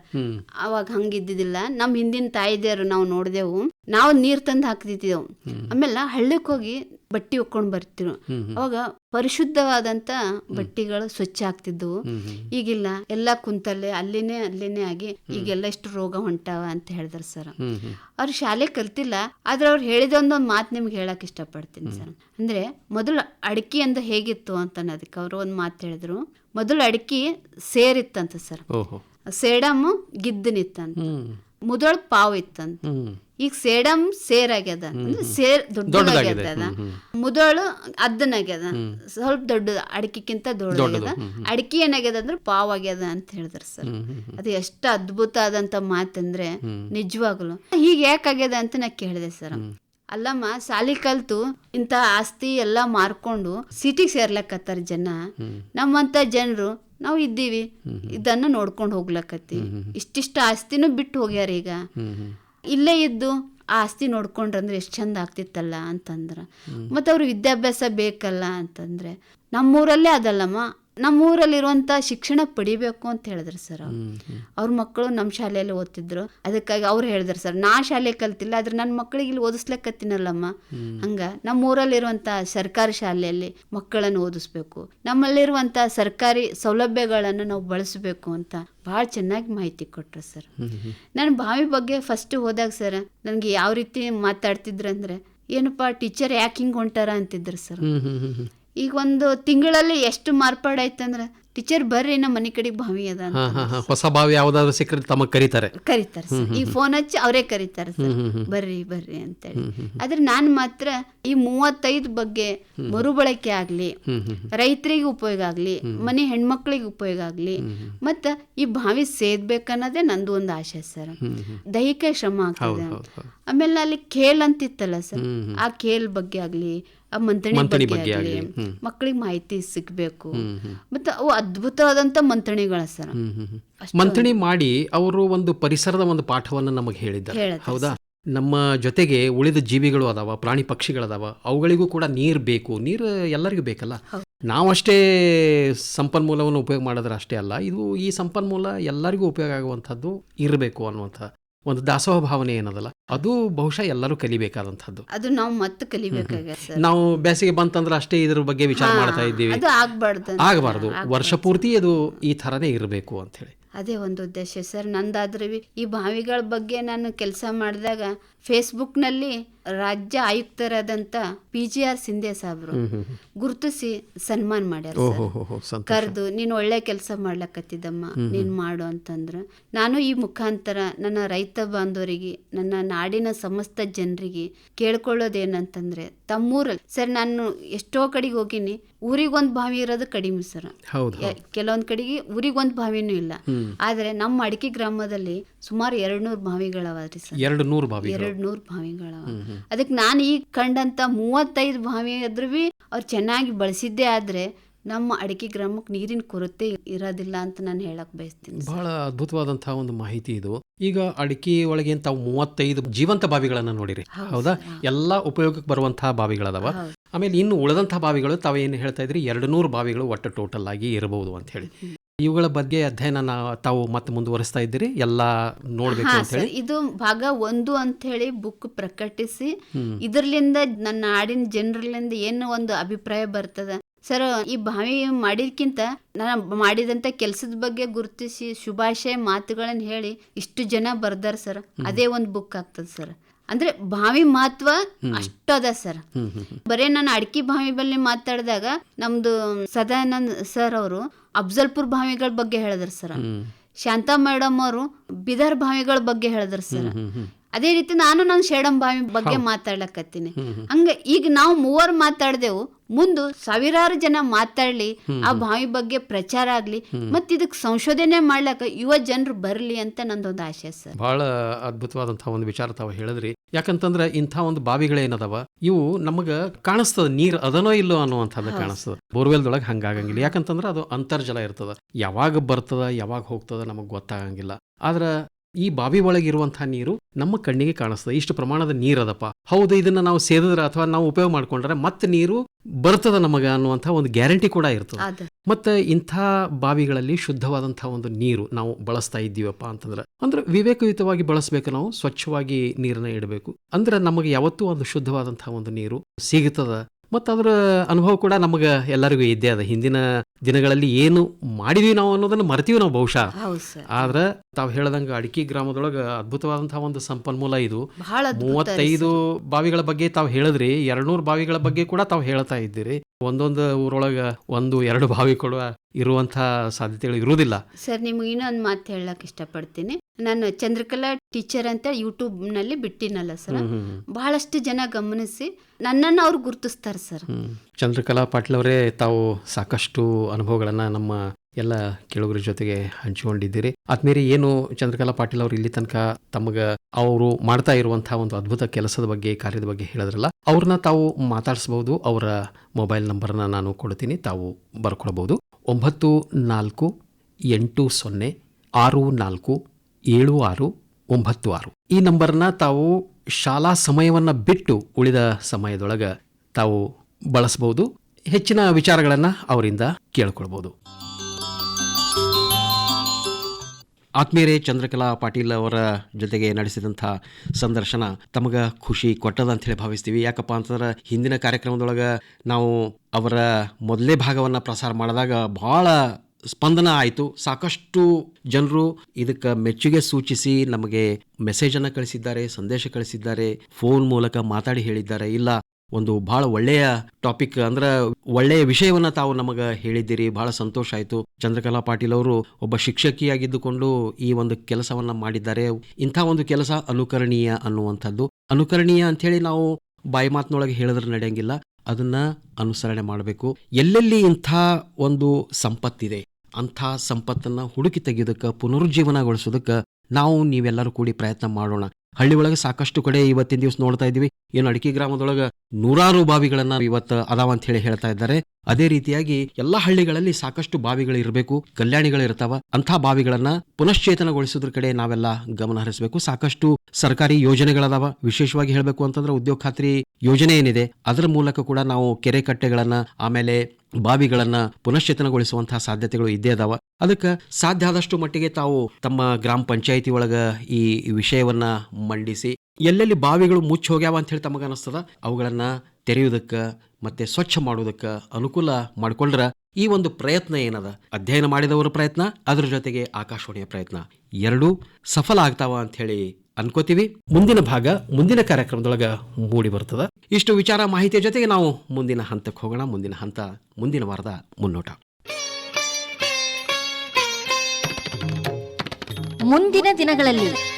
ಅವಾಗ ಹಂಗ ಹಂಗಿದ್ದಿದ್ದಿಲ್ಲ ನಮ್ ಹಿಂದಿನ ತಾಯಿದೇರು ನಾವು ನೋಡ್ದೆವು. ನಾವು ನೀರ್ ತಂದು ಹಾಕ್ತಿದ್ದೆವು ಆಮೇಲೆ ಹಳ್ಳಕ್ಕೆ ಹೋಗಿ ಬಟ್ಟಿ ಒಕ್ಕೊಂಡು ಬರ್ತಿರು ಅವಾಗ ಪರಿಶುದ್ಧವಾದಂತ ಬಟ್ಟಿಗಳು ಸ್ವಚ್ಛ ಆಗ್ತಿದ್ವು. ಈಗಿಲ್ಲ ಎಲ್ಲಾ ಕುಂತಲ್ಲೇ ಅಲ್ಲಿನೇ ಅಲ್ಲಿನೇ ಆಗಿ ಈಗೆಲ್ಲ ಇಷ್ಟು ರೋಗ ಹೊಂಟಾವ ಅಂತ ಹೇಳಿದ್ರು ಸರ್. ಅವ್ರು ಶಾಲೆ ಕಲ್ತಿಲ್ಲ ಆದ್ರೆ ಅವ್ರು ಹೇಳಿದ ಒಂದೊಂದು ಮಾತು ನಿಮ್ಗೆ ಹೇಳಕ್ ಇಷ್ಟಪಡ್ತೀನಿ ಸರ್. ಅಂದ್ರೆ ಮೊದಲು ಅಡಿಕೆ ಅಂದ ಹೇಗಿತ್ತು ಅಂತ ಅನ್ನೋದಕ್ಕೆ ಅವರು ಒಂದು ಮಾತು ಹೇಳಿದ್ರು. ಮೊದಲು ಅಡಿಕೆ ಸೇರಿತ್ತಂತ ಸರ್. ಸೇಡಮ್ ಸೇಡಮ್ಮು ಗಿದ್ದನಿತ್ತಂತ ಮೊದಲ್ ಮುದೊಳ್ ಪಾವ್ ಇತ್ತಂತ. ಈಗ ಸೇಡಂ ಸೇರ್ ಆಗ್ಯದ ಅಂದ್ರೆ ಸೇರ್. ದೊಡ್ಡದಾಗ್ಯದ ಮುದೋಳು ಅದನ್ನ ಆಗ್ಯದ ಸ್ವಲ್ಪ ದೊಡ್ಡದ ಅಡಿಕೆಕ್ಕಿಂತ ದೊಡ್ಡದ ಅಡಿಕೆ ಏನಾಗ್ಯದ ಅಂದ್ರೆ ಪಾವ್ ಆಗ್ಯದ ಅಂತ ಹೇಳಿದ್ರು ಸರ್. ಅದು ಎಷ್ಟು ಅದ್ಭುತ ಆದಂತ ಮಾತಂದ್ರೆ ನಿಜವಾಗ್ಲು. ಹೀಗೆ ಯಾಕಾಗ್ಯದ ಅಂತ ನಾ ಕೇಳಿದೆ ಸರ್. ಅಲ್ಲಮ್ಮ ಸಾಲಿ ಕಲ್ತು ಇಂತ ಆಸ್ತಿ ಎಲ್ಲಾ ಮಾರ್ಕೊಂಡು ಸಿಟಿಗೆ ಸೇರ್ಲಕತ್ತಾರ ಜನ. ನಮ್ಮಂತ ಜನರು ನಾವು ಇದ್ದೀವಿ. ಇದನ್ನ ನೋಡ್ಕೊಂಡು ಹೋಗ್ಲಕತ್ತಿ. ಇಷ್ಟಿಷ್ಟ ಆಸ್ತಿನೂ ಬಿಟ್ಟು ಹೋಗ್ಯಾರ ಈಗ ಇಲ್ಲೇ ಇದ್ದು ಆ ಆಸ್ತಿ ನೋಡ್ಕೊಂಡ್ರಂದ್ರೆ ಎಷ್ಟು ಚಂದ ಆಗ್ತಿತ್ತಲ್ಲ ಅಂತಂದ್ರ. ಮತ್ತೆ ಅವ್ರ ವಿದ್ಯಾಭ್ಯಾಸ ಬೇಕಲ್ಲ ಅಂತಂದ್ರೆ ನಮ್ಮೂರಲ್ಲೇ ಅದಲ್ಲಮ್ಮ. ನಮ್ಮೂರಲ್ಲಿರುವಂತ ಶಿಕ್ಷಣ ಪಡಿಬೇಕು ಅಂತ ಹೇಳಿದ್ರು ಸರ್ ಅವ್ರು. ಅವ್ರ ಮಕ್ಕಳು ನಮ್ಮ ಶಾಲೆಯಲ್ಲಿ ಓದ್ತಿದ್ರು. ಅದಕ್ಕಾಗಿ ಅವ್ರು ಹೇಳಿದ್ರು ಸರ್ ನಾ ಶಾಲೆ ಕಲ್ತಿಲ್ಲ ಆದ್ರೆ ನನ್ನ ಮಕ್ಕಳಿಗೆ ಇಲ್ಲಿ ಓದಿಸ್ಲಕ್ಕತ್ತಿನಲ್ಲಮ್ಮ ಹಂಗ ನಮ್ಮೂರಲ್ಲಿರುವಂತ ಸರ್ಕಾರಿ ಶಾಲೆಯಲ್ಲಿ ಮಕ್ಕಳನ್ನು ಓದಿಸ್ಬೇಕು. ನಮ್ಮಲ್ಲಿರುವಂತ ಸರ್ಕಾರಿ ಸೌಲಭ್ಯಗಳನ್ನು ನಾವು ಬಳಸಬೇಕು ಅಂತ ಬಹಳ ಚೆನ್ನಾಗಿ ಮಾಹಿತಿ ಕೊಟ್ರು ಸರ್. ನಾನು ಬಾವಿ ಬಗ್ಗೆ ಫಸ್ಟ್ ಹೋದಾಗ ಸರ್ ನನಗೆ ಯಾವ ರೀತಿ ಮಾತಾಡ್ತಿದ್ರಂದ್ರೆ ಏನಪ್ಪಾ ಟೀಚರ್ ಯಾಕೆ ಹಿಂಗೆ ಹೊಂಟಾರ ಅಂತಿದ್ರು ಸರ್. ಈಗ ಒಂದು ತಿಂಗಳಲ್ಲಿ ಎಷ್ಟು ಮಾರ್ಪಾಡಾಯ್ತಂದ್ರೆ ಟೀಚರ್ ಬರ್ರಿ ನಮ್ಮ ಮನೆ ಕಡೆ ಬಾವಿ ಅದ ಅಂತ ಹಾ ಹಾ ಹೊಸ ಬಾವಿ ಯಾವ್ದಾದ್ರು ಸಿಕ್ಕರೆ ತಮ್ಮ ಕರೀತಾರೆ. ಕರೀತಾರೆ ಸರ್. ಈ ಫೋನ್ ಹಚ್ಚಿ ಅವರೇ ಕರೀತಾರೆ ಸರ್. ಬರ್ರಿ ಬರ್ರಿ ಅಂತೇಳಿ. ಆದ್ರೆ ನಾನು ಮಾತ್ರ ಈ ಮೂವತ್ತೈದು ಬಗ್ಗೆ ಮರುಬಳಕೆ ಆಗ್ಲಿ ರೈತರಿಗೆ ಉಪಯೋಗ ಆಗ್ಲಿ ಮನೆ ಹೆಣ್ಮಕ್ಳಿಗೆ ಉಪಯೋಗ ಆಗ್ಲಿ ಮತ್ತ ಈ ಬಾವಿ ಸೇದ್ಬೇಕನ್ನೋದೇ ನಂದು ಒಂದು ಆಶೆ ಸರ್. ದೈಹಿಕ ಶ್ರಮ ಆಗ್ತದೆ ಆಮೇಲೆ ಅಲ್ಲಿ ಖೇಲ್ ಅಂತಿತ್ತಲ್ಲ ಸರ್. ಆ ಖೇಲ್ ಬಗ್ಗೆ ಆಗ್ಲಿ ಮಂತಣಿ ಬಗ್ಗೆ. ಮಕ್ಕಳಿಗೆ ಮಾಹಿತಿ ಸಿಗ್ಬೇಕು. ಮತ್ತೆ ಅವು ಅದ್ಭುತವಾದಂತ ಮಂತಣಿಗಳ ಸರ್. ಮಂಥಣಿ ಮಾಡಿ ಅವರು ಒಂದು ಪರಿಸರದ ಒಂದು ಪಾಠವನ್ನು ನಮಗೆ ಹೇಳಿದ್ದಾರೆ. ಹೌದಾ? ನಮ್ಮ ಜೊತೆಗೆ ಉಳಿದ ಜೀವಿಗಳು ಅದಾವ ಪ್ರಾಣಿ ಪಕ್ಷಿಗಳದಾವ ಅವುಗಳಿಗೂ ಕೂಡ ನೀರು ಬೇಕು. ನೀರು ಎಲ್ಲರಿಗೂ ಬೇಕಲ್ಲ? ನಾವಷ್ಟೇ ಸಂಪನ್ಮೂಲವನ್ನು ಉಪಯೋಗ ಮಾಡಿದ್ರೆ ಅಷ್ಟೇ ಅಲ್ಲ ಇದು ಈ ಸಂಪನ್ಮೂಲ ಎಲ್ಲರಿಗೂ ಉಪಯೋಗ ಆಗುವಂಥದ್ದು ಇರಬೇಕು ಅನ್ನುವಂಥ ಒಂದು ದಾಸೋಹ ಭಾವನೆ ಏನದಲ್ಲ? ಅದು ಬಹುಶಃ ಎಲ್ಲರೂ ಕಲಿಬೇಕಾದಂಥದ್ದು. ಅದು ನಾವು ಮತ್ತೆ ಕಲಿಬೇಕಾಗ ನಾವು ಬೇಸಿಗೆ ಬಂತಂದ್ರೆ ಅಷ್ಟೇ ಇದ್ರ ಬಗ್ಗೆ ವಿಚಾರ ಮಾಡ್ತಾ ಇದ್ದೀವಿ. ಆಗಬಾರ್ದು ವರ್ಷ ಪೂರ್ತಿ ಅದು ಈ ತರನೇ ಇರಬೇಕು ಅಂತ ಹೇಳಿ ಅದೇ ಒಂದು ಉದ್ದೇಶ ಸರ್. ನಂದಾದ್ರೂ ಈ ಬಾವಿಗಳ ಬಗ್ಗೆ ನಾನು ಕೆಲಸ ಮಾಡಿದಾಗ ಫೇಸ್ಬುಕ್ನಲ್ಲಿ ರಾಜ್ಯ ಆಯುಕ್ತರಾದಂತ ಪಿ ಜಿ ಆರ್ ಸಿಂಧೆ ಸಾಬ್ರು ಗುರುತಿಸಿ ಸನ್ಮಾನ ಮಾಡ್ಯಾರ ಕರೆದು ನೀನು ಒಳ್ಳೆ ಕೆಲಸ ಮಾಡ್ಲಕತ್ತಿದ್ದಮ್ಮ ನೀನ್ ಮಾಡು ಅಂತಂದ್ರು. ನಾನು ಈ ಮುಖಾಂತರ ನನ್ನ ರೈತ ಬಾಂಧವರಿಗೆ ನನ್ನ ನಾಡಿನ ಸಮಸ್ತ ಜನರಿಗೆ ಕೇಳ್ಕೊಳ್ಳೋದೇನಂತಂದ್ರೆ ತಮ್ಮೂರಲ್ಲಿ ಸರ್ ನಾನು ಎಷ್ಟೋ ಕಡೆಗೆ ಹೋಗಿನಿ ಊರಿಗೊಂದು ಬಾವಿ ಇರೋದು ಕಡಿಮೆ ಸರ್. ಕೆಲವೊಂದ್ ಕಡೆಗೆ ಊರಿಗೊಂದು ಬಾವಿನೂ ಇಲ್ಲ. ಆದ್ರೆ ನಮ್ಮ ಅಡಿಕೆ ಗ್ರಾಮದಲ್ಲಿ ಸುಮಾರು ಎರಡ್ ನೂರ್ ಬಾವಿಗಳವರಿ ಸರ್. ಎರಡು ನೂರು ಬಾವಿ ಎರಡ್ ನೂರ್ ಬಾವಿಗಳವ ಅದಕ್ಕೆ ನಾನು ಈಗ ಕಂಡಂತ ಮೂವತ್ತೈದು ಬಾವಿ ಆದ್ರೂ ಬಿ ಅವ್ರು ಚೆನ್ನಾಗಿ ಬಳಸಿದ್ದೇ ಆದ್ರೆ ನಮ್ಮ ಅಡಿಕೆ ಗ್ರಾಮಕ್ಕೆ ನೀರಿನ ಕೊರತೆ ಇರೋದಿಲ್ಲ ಅಂತ ನಾನು ಹೇಳಕ್ ಬಯಸ್ತೀನಿ ಬಹಳ ಅದ್ಭುತವಾದಂತಹ ಒಂದು ಮಾಹಿತಿ ಇದು. ಈಗ ಅಡಿಕೆ ಒಳಗೆ ತಾವು ಮೂವತ್ತೈದು ಜೀವಂತ ಬಾವಿಗಳನ್ನ ನೋಡಿರಿ. ಹೌದಾ ಎಲ್ಲಾ ಉಪಯೋಗಕ್ಕೆ ಬರುವಂತಹ ಬಾವಿಗಳದಾವ. ಆಮೇಲೆ ಇನ್ನು ಉಳಿದಂತಹ ಬಾವಿಗಳು ತಾವೇನು ಹೇಳ್ತಾ ಇದ್ರಿ? ಎರಡು ನೂರು ಬಾವಿಗಳು ಒಟ್ಟು ಟೋಟಲ್ ಆಗಿ ಇರಬಹುದು ಅಂತ ಹೇಳಿ. ಇವುಗಳ ಬಗ್ಗೆ ಅಧ್ಯಯನ ತಾವು ಮತ್ತೆ ಮುಂದುವರಿಸ್ತಾ ಇದ್ದೀರಿ. ಎಲ್ಲ ನೋಡ್ಬೇಕು ಅಂತ ಹೇಳಿ. ಇದು ಭಾಗ ಒಂದು ಅಂತ ಹೇಳಿ ಬುಕ್ ಪ್ರಕಟಿಸಿ ಇದರ್ಲಿಂದ ನನ್ನ ನಾಡಿನ ಜನರಲ್ಲಿಂದ ಏನು ಒಂದು ಅಭಿಪ್ರಾಯ ಬರ್ತದ? ಸರ್ ಈ ಬಾವಿ ಮಾಡಿದ್ಕಿಂತ ನಾನು ಮಾಡಿದಂತ ಕೆಲಸದ ಬಗ್ಗೆ ಗುರುತಿಸಿ ಶುಭಾಶಯ ಮಾತುಗಳನ್ನ ಹೇಳಿ ಇಷ್ಟು ಜನ ಬರ್ದಾರ ಸರ್. ಅದೇ ಒಂದು ಬುಕ್ ಆಗ್ತದ ಸರ್. ಅಂದ್ರೆ ಬಾವಿ ಮಹತ್ವ ಅಷ್ಟದ ಸರ್. ಬರೇ ನಾನು ಅಡ್ಕಿ ಬಾವಿ ಬಲ್ಲಿ ಮಾತಾಡಿದಾಗ ನಮ್ದು ಸದಾನಂದ್ ಸರ್ ಅವರು ಅಫ್ಜಲ್ಪುರ್ ಭಾವಿಗಳ ಬಗ್ಗೆ ಹೇಳಿದ್ರು ಸರ್. ಶಾಂತಾ ಮೇಡಮ್ ಅವರು ಬಿದರ್ ಭಾವಿಗಳ ಬಗ್ಗೆ ಹೇಳಿದ್ರು ಸರ್. ಅದೇ ರೀತಿ ನಾನು ನನ್ನ ಶೇಡಂ ಬಾವಿ ಬಗ್ಗೆ ಮಾತಾಡ್ಲಕತ್ತೀನಿ. ಹಂಗ ಈಗ ನಾವು ಮೂವರು ಮಾತಾಡ್ದೆವು. ಮುಂದು ಸಾವಿರಾರು ಜನ ಮಾತಾಡ್ಲಿ ಆ ಬಾವಿ ಬಗ್ಗೆ ಪ್ರಚಾರ ಆಗ್ಲಿ ಮತ್ತೆ ಇದಕ್ಕೆ ಸಂಶೋಧನೆ ಮಾಡ್ಲಕ್ಕ ಯುವ ಜನರು ಬರಲಿ ಅಂತ ನಂದೊಂದು ಆಶೆ ಸರ್. ಬಹಳ ಅದ್ಭುತವಾದಂತಹ ಒಂದು ವಿಚಾರ ತಾವು ಹೇಳಿದ್ರಿ. ಯಾಕಂತಂದ್ರೆ ಇಂಥ ಒಂದು ಬಾವಿಗಳೇನದವ ಇವು ನಮಗ ಕಾಣಿಸ್ತದ ನೀರ್ ಅದನೋ ಇಲ್ಲೋ ಅನ್ನುವಂಥದ್ದು ಕಾಣಿಸ್ತದ. ಬೋರ್ವೆಲ್ದೊಳಗೆ ಹಂಗಾಗಂಗಿಲ್ಲ. ಯಾಕಂತಂದ್ರೆ ಅದು ಅಂತರ್ಜಲ ಇರ್ತದ. ಯಾವಾಗ ಬರ್ತದ ಯಾವಾಗ ಹೋಗ್ತದ ನಮಗ್ ಗೊತ್ತಾಗಂಗಿಲ್ಲ. ಆದ್ರ ಈ ಬಾವಿ ಒಳಗಿರುವಂತಹ ನೀರು ನಮ್ಮ ಕಣ್ಣಿಗೆ ಕಾಣಿಸ್ತದೆ. ಇಷ್ಟು ಪ್ರಮಾಣದ ನೀರದಪ್ಪ ಹೌದು ಇದನ್ನ ನಾವು ಸೇದಿದ್ರೆ ಅಥವಾ ನಾವು ಉಪಯೋಗ ಮಾಡ್ಕೊಂಡ್ರೆ ಮತ್ತೆ ನೀರು ಬರ್ತದ ನಮಗ ಅನ್ನುವಂಥ ಒಂದು ಗ್ಯಾರಂಟಿ ಕೂಡ ಇರ್ತದೆ. ಮತ್ತೆ ಇಂಥ ಬಾವಿಗಳಲ್ಲಿ ಶುದ್ಧವಾದಂತಹ ಒಂದು ನೀರು ನಾವು ಬಳಸ್ತಾ ಇದ್ದೀವಪ್ಪ ಅಂತಂದ್ರೆ ಅಂದ್ರೆ ವಿವೇಕಯುತವಾಗಿ ಬಳಸಬೇಕು ನಾವು ಸ್ವಚ್ಛವಾಗಿ ನೀರನ್ನ ಇಡಬೇಕು. ಅಂದ್ರೆ ನಮಗೆ ಯಾವತ್ತೂ ಒಂದು ಶುದ್ಧವಾದಂತಹ ಒಂದು ನೀರು ಸಿಗುತ್ತದ ಮತ್ತು ಅದರ ಅನುಭವ ಕೂಡ ನಮಗೆ ಎಲ್ಲರಿಗೂ ಇದ್ದೇ ಅದ. ಹಿಂದಿನ ದಿನಗಳಲ್ಲಿ ಏನು ಮಾಡಿದ್ವಿ ನಾವು ಅನ್ನೋದನ್ನ ಮರ್ತೀವಿ ನಾವು ಬಹುಶಃ. ಆದ್ರೆ ತಾವು ಹೇಳ್ದಂಗ ಅಡಿಕೆ ಗ್ರಾಮದೊಳಗೆ ಅದ್ಭುತವಾದಂತಹ ಒಂದು ಸಂಪನ್ಮೂಲ ಇದು. ಮೂವತ್ತೈದು ಬಾವಿಗಳ ಬಗ್ಗೆ ತಾವು ಹೇಳಿದ್ರಿ ಎರಡ್ನೂರು ಬಾವಿಗಳ ಬಗ್ಗೆ ಕೂಡ ತಾವು ಹೇಳ್ತಾ ಇದ್ದೀರಿ. ಒಂದೊಂದು ಊರೊಳಗ ಒಂದು ಎರಡು ಬಾವಿ ಕೊಡುವ ಇರುವಂತಹ ಸಾಧ್ಯತೆಗಳು ಇರುವುದಿಲ್ಲ. ಸರ್ ನಿಮ್ಗೆ ಇನ್ನೊಂದು ಮಾತು ಹೇಳಕ್ ಇಷ್ಟಪಡ್ತೀನಿ. ನಾನು ಚಂದ್ರಕಲಾ ಟೀಚರ್ ಅಂತ ಯೂಟ್ಯೂಬ್ನಲ್ಲಿ ಬಿಟ್ಟಿನಲ್ಲ ಸರ್ ಬಹಳಷ್ಟು ಜನ ಗಮನಿಸಿ ನನ್ನನ್ನು ಅವ್ರು ಗುರುತಿಸ್ತಾರೆ ಸರ್. ಚಂದ್ರಕಲಾ ಪಾಟೀಲ್ ಅವರೇ ತಾವು ಸಾಕಷ್ಟು ಅನುಭವಗಳನ್ನು ನಮ್ಮ ಎಲ್ಲ ಕೇಳುಗರ ಜೊತೆಗೆ ಹಂಚಿಕೊಂಡಿದ್ದೀರಿ. ಆದ್ಮೇಲೆ ಏನು ಚಂದ್ರಕಲಾ ಪಾಟೀಲ್ ಅವರು ಇಲ್ಲಿ ತನಕ ತಮಗ ಅವರು ಮಾಡ್ತಾ ಇರುವಂತಹ ಒಂದು ಅದ್ಭುತ ಕೆಲಸದ ಬಗ್ಗೆ ಕಾರ್ಯದ ಬಗ್ಗೆ ಹೇಳಿದ್ರಲ್ಲ ಅವ್ರನ್ನ ತಾವು ಮಾತಾಡಿಸಬಹುದು ಅವರ ಮೊಬೈಲ್ ನಂಬರ್ನ ನಾನು ಕೊಡ್ತೀನಿ ತಾವು ಬರ್ಕೊಳ್ಬೋದು ಒಂಬತ್ತು ನಾಲ್ಕು ಎಂಟು ಸೊನ್ನೆ ಆರು ನಾಲ್ಕು ಏಳು ಆರು ಒಂಬತ್ತು ಆರು ಈ ನಂಬರ್ನ ತಾವು ಶಾಲಾ ಸಮಯವನ್ನು ಬಿಟ್ಟು ಉಳಿದ ಸಮಯದೊಳಗೆ ತಾವು ಬಳಸಬಹುದು. ಹೆಚ್ಚಿನ ವಿಚಾರಗಳನ್ನು ಅವರಿಂದ ಕೇಳ್ಕೊಳ್ಬೋದು ಆತ್ಮೀಯರೇ, ಚಂದ್ರಕಲಾ ಪಾಟೀಲ್ ಅವರ ಜೊತೆಗೆ ನಡೆಸಿದಂಥ ಸಂದರ್ಶನ ತಮಗ ಖುಷಿ ಕೊಟ್ಟದ ಅಂತೇಳಿ ಭಾವಿಸ್ತೀವಿ. ಯಾಕಪ್ಪ ಅಂತಂದ್ರೆ ಹಿಂದಿನ ಕಾರ್ಯಕ್ರಮದೊಳಗೆ ನಾವು ಅವರ ಮೊದಲೇ ಭಾಗವನ್ನು ಪ್ರಸಾರ ಮಾಡಿದಾಗ ಭಾಳ ಸ್ಪಂದನ ಆಯಿತು. ಸಾಕಷ್ಟು ಜನರು ಇದಕ್ಕೆ ಮೆಚ್ಚುಗೆ ಸೂಚಿಸಿ ನಮಗೆ ಮೆಸೇಜನ್ನು ಕಳಿಸಿದ್ದಾರೆ, ಸಂದೇಶ ಕಳಿಸಿದ್ದಾರೆ, ಫೋನ್ ಮೂಲಕ ಮಾತಾಡಿ ಹೇಳಿದ್ದಾರೆ. ಇಲ್ಲ, ಒಂದು ಬಹಳ ಒಳ್ಳೆಯ ಟಾಪಿಕ್ ಅಂದ್ರೆ ಒಳ್ಳೆಯ ವಿಷಯವನ್ನ ತಾವು ನಮಗೆ ಹೇಳಿದ್ದೀರಿ. ಬಹಳ ಸಂತೋಷ ಆಯಿತು. ಚಂದ್ರಕಲಾ ಪಾಟೀಲ್ ಅವರು ಒಬ್ಬ ಶಿಕ್ಷಕಿಯಾಗಿದ್ದುಕೊಂಡು ಈ ಒಂದು ಕೆಲಸವನ್ನ ಮಾಡಿದ್ದಾರೆ. ಇಂಥ ಒಂದು ಕೆಲಸ ಅನುಕರಣೀಯ ಅನ್ನುವಂಥದ್ದು. ಅನುಕರಣೀಯ ಅಂಥೇಳಿ ನಾವು ಬಾಯಿ ಮಾತಿನೊಳಗೆ ಹೇಳಿದ್ರೆ ನಡೆಯಂಗಿಲ್ಲ. ಅದನ್ನ ಅನುಸರಣೆ ಮಾಡಬೇಕು. ಎಲ್ಲೆಲ್ಲಿ ಇಂಥ ಒಂದು ಸಂಪತ್ತಿದೆ? ಅಂಥ ಸಂಪತ್ತನ್ನು ಹುಡುಕಿ ತೆಗೆಯೋದಕ್ಕೆ ಪುನರುಜ್ಜೀವನಗೊಳಿಸೋದಕ್ಕೆ ನಾವು ನೀವೆಲ್ಲರೂ ಕೂಡಿ ಪ್ರಯತ್ನ ಮಾಡೋಣ. ಹಳ್ಳಿ ಒಳಗೆ ಸಾಕಷ್ಟು ಕಡೆ ಇವತ್ತಿನ ದಿವಸ ನೋಡ್ತಾ ಇದ್ದೀವಿ. ಏನು ಅಡಿಕೆ ಗ್ರಾಮದೊಳಗೆ ನೂರಾರು ಬಾವಿಗಳನ್ನು ಇವತ್ತು ಅದಾವ ಅಂತ ಹೇಳಿ ಹೇಳ್ತಾ ಇದ್ದಾರೆ. ಅದೇ ರೀತಿಯಾಗಿ ಎಲ್ಲಾ ಹಳ್ಳಿಗಳಲ್ಲಿ ಸಾಕಷ್ಟು ಬಾವಿಗಳು ಇರಬೇಕು ಕಲ್ಯಾಣಿಗಳು ಇರ್ತಾವ ಅಂಥ ಬಾವಿಗಳನ್ನ ಪುನಶ್ಚೇತನಗೊಳಿಸೋದ್ರ ಕಡೆ ನಾವೆಲ್ಲ ಗಮನ ಹರಿಸಬೇಕು. ಸಾಕಷ್ಟು ಸರ್ಕಾರಿ ಯೋಜನೆಗಳದಾವ. ವಿಶೇಷವಾಗಿ ಹೇಳಬೇಕು ಅಂತಂದ್ರೆ ಉದ್ಯೋಗ ಖಾತ್ರಿ ಯೋಜನೆ ಏನಿದೆ, ಅದರ ಮೂಲಕ ಕೂಡ ನಾವು ಕೆರೆ ಕಟ್ಟೆಗಳನ್ನ, ಆಮೇಲೆ ಬಾವಿಗಳನ್ನ ಪುನಶ್ಚೇತನಗೊಳಿಸುವಂತಹ ಸಾಧ್ಯತೆಗಳು ಇದ್ದೇ ಅದಾವ. ಅದಕ್ಕೆ ಸಾಧ್ಯ ಆದಷ್ಟು ಮಟ್ಟಿಗೆ ತಾವು ತಮ್ಮ ಗ್ರಾಮ ಪಂಚಾಯಿತಿ ಒಳಗ ಈ ವಿಷಯವನ್ನ ಮಂಡಿಸಿ ಎಲ್ಲೆಲ್ಲಿ ಬಾವಿಗಳು ಮುಚ್ಚಿ ಹೋಗ್ಯಾವ ಅಂತ ಹೇಳಿ ತಮಗ ಅನಿಸ್ತದ? ಅವುಗಳನ್ನ ತೆರೆಯುವುದಕ್ಕೆ ಮತ್ತೆ ಸ್ವಚ್ಛ ಮಾಡುವುದಕ್ಕೆ ಅನುಕೂಲ ಮಾಡಿಕೊಂಡ್ರ ಈ ಒಂದು ಪ್ರಯತ್ನ ಏನದ? ಅಧ್ಯಯನ ಮಾಡಿದವರ ಪ್ರಯತ್ನ, ಅದ್ರ ಜೊತೆಗೆ ಆಕಾಶವಾಣಿಯ ಪ್ರಯತ್ನ. ಎರಡೂ ಸಫಲ ಆಗ್ತಾವ ಅಂತ ಹೇಳಿ ಅನ್ಕೋತೀವಿ. ಮುಂದಿನ ಭಾಗ ಮುಂದಿನ ಕಾರ್ಯಕ್ರಮದೊಳಗ ಮೂಡಿ ಬರ್ತದ. ಇಷ್ಟು ವಿಚಾರ ಮಾಹಿತಿಯ ಜೊತೆಗೆ ನಾವು ಮುಂದಿನ ಹಂತಕ್ಕೆ ಹೋಗೋಣ. ಮುಂದಿನ ಹಂತ ಮುಂದಿನ ವಾರದ ಮುನ್ನೋಟ. ಮುಂದಿನ ದಿನಗಳಲ್ಲಿ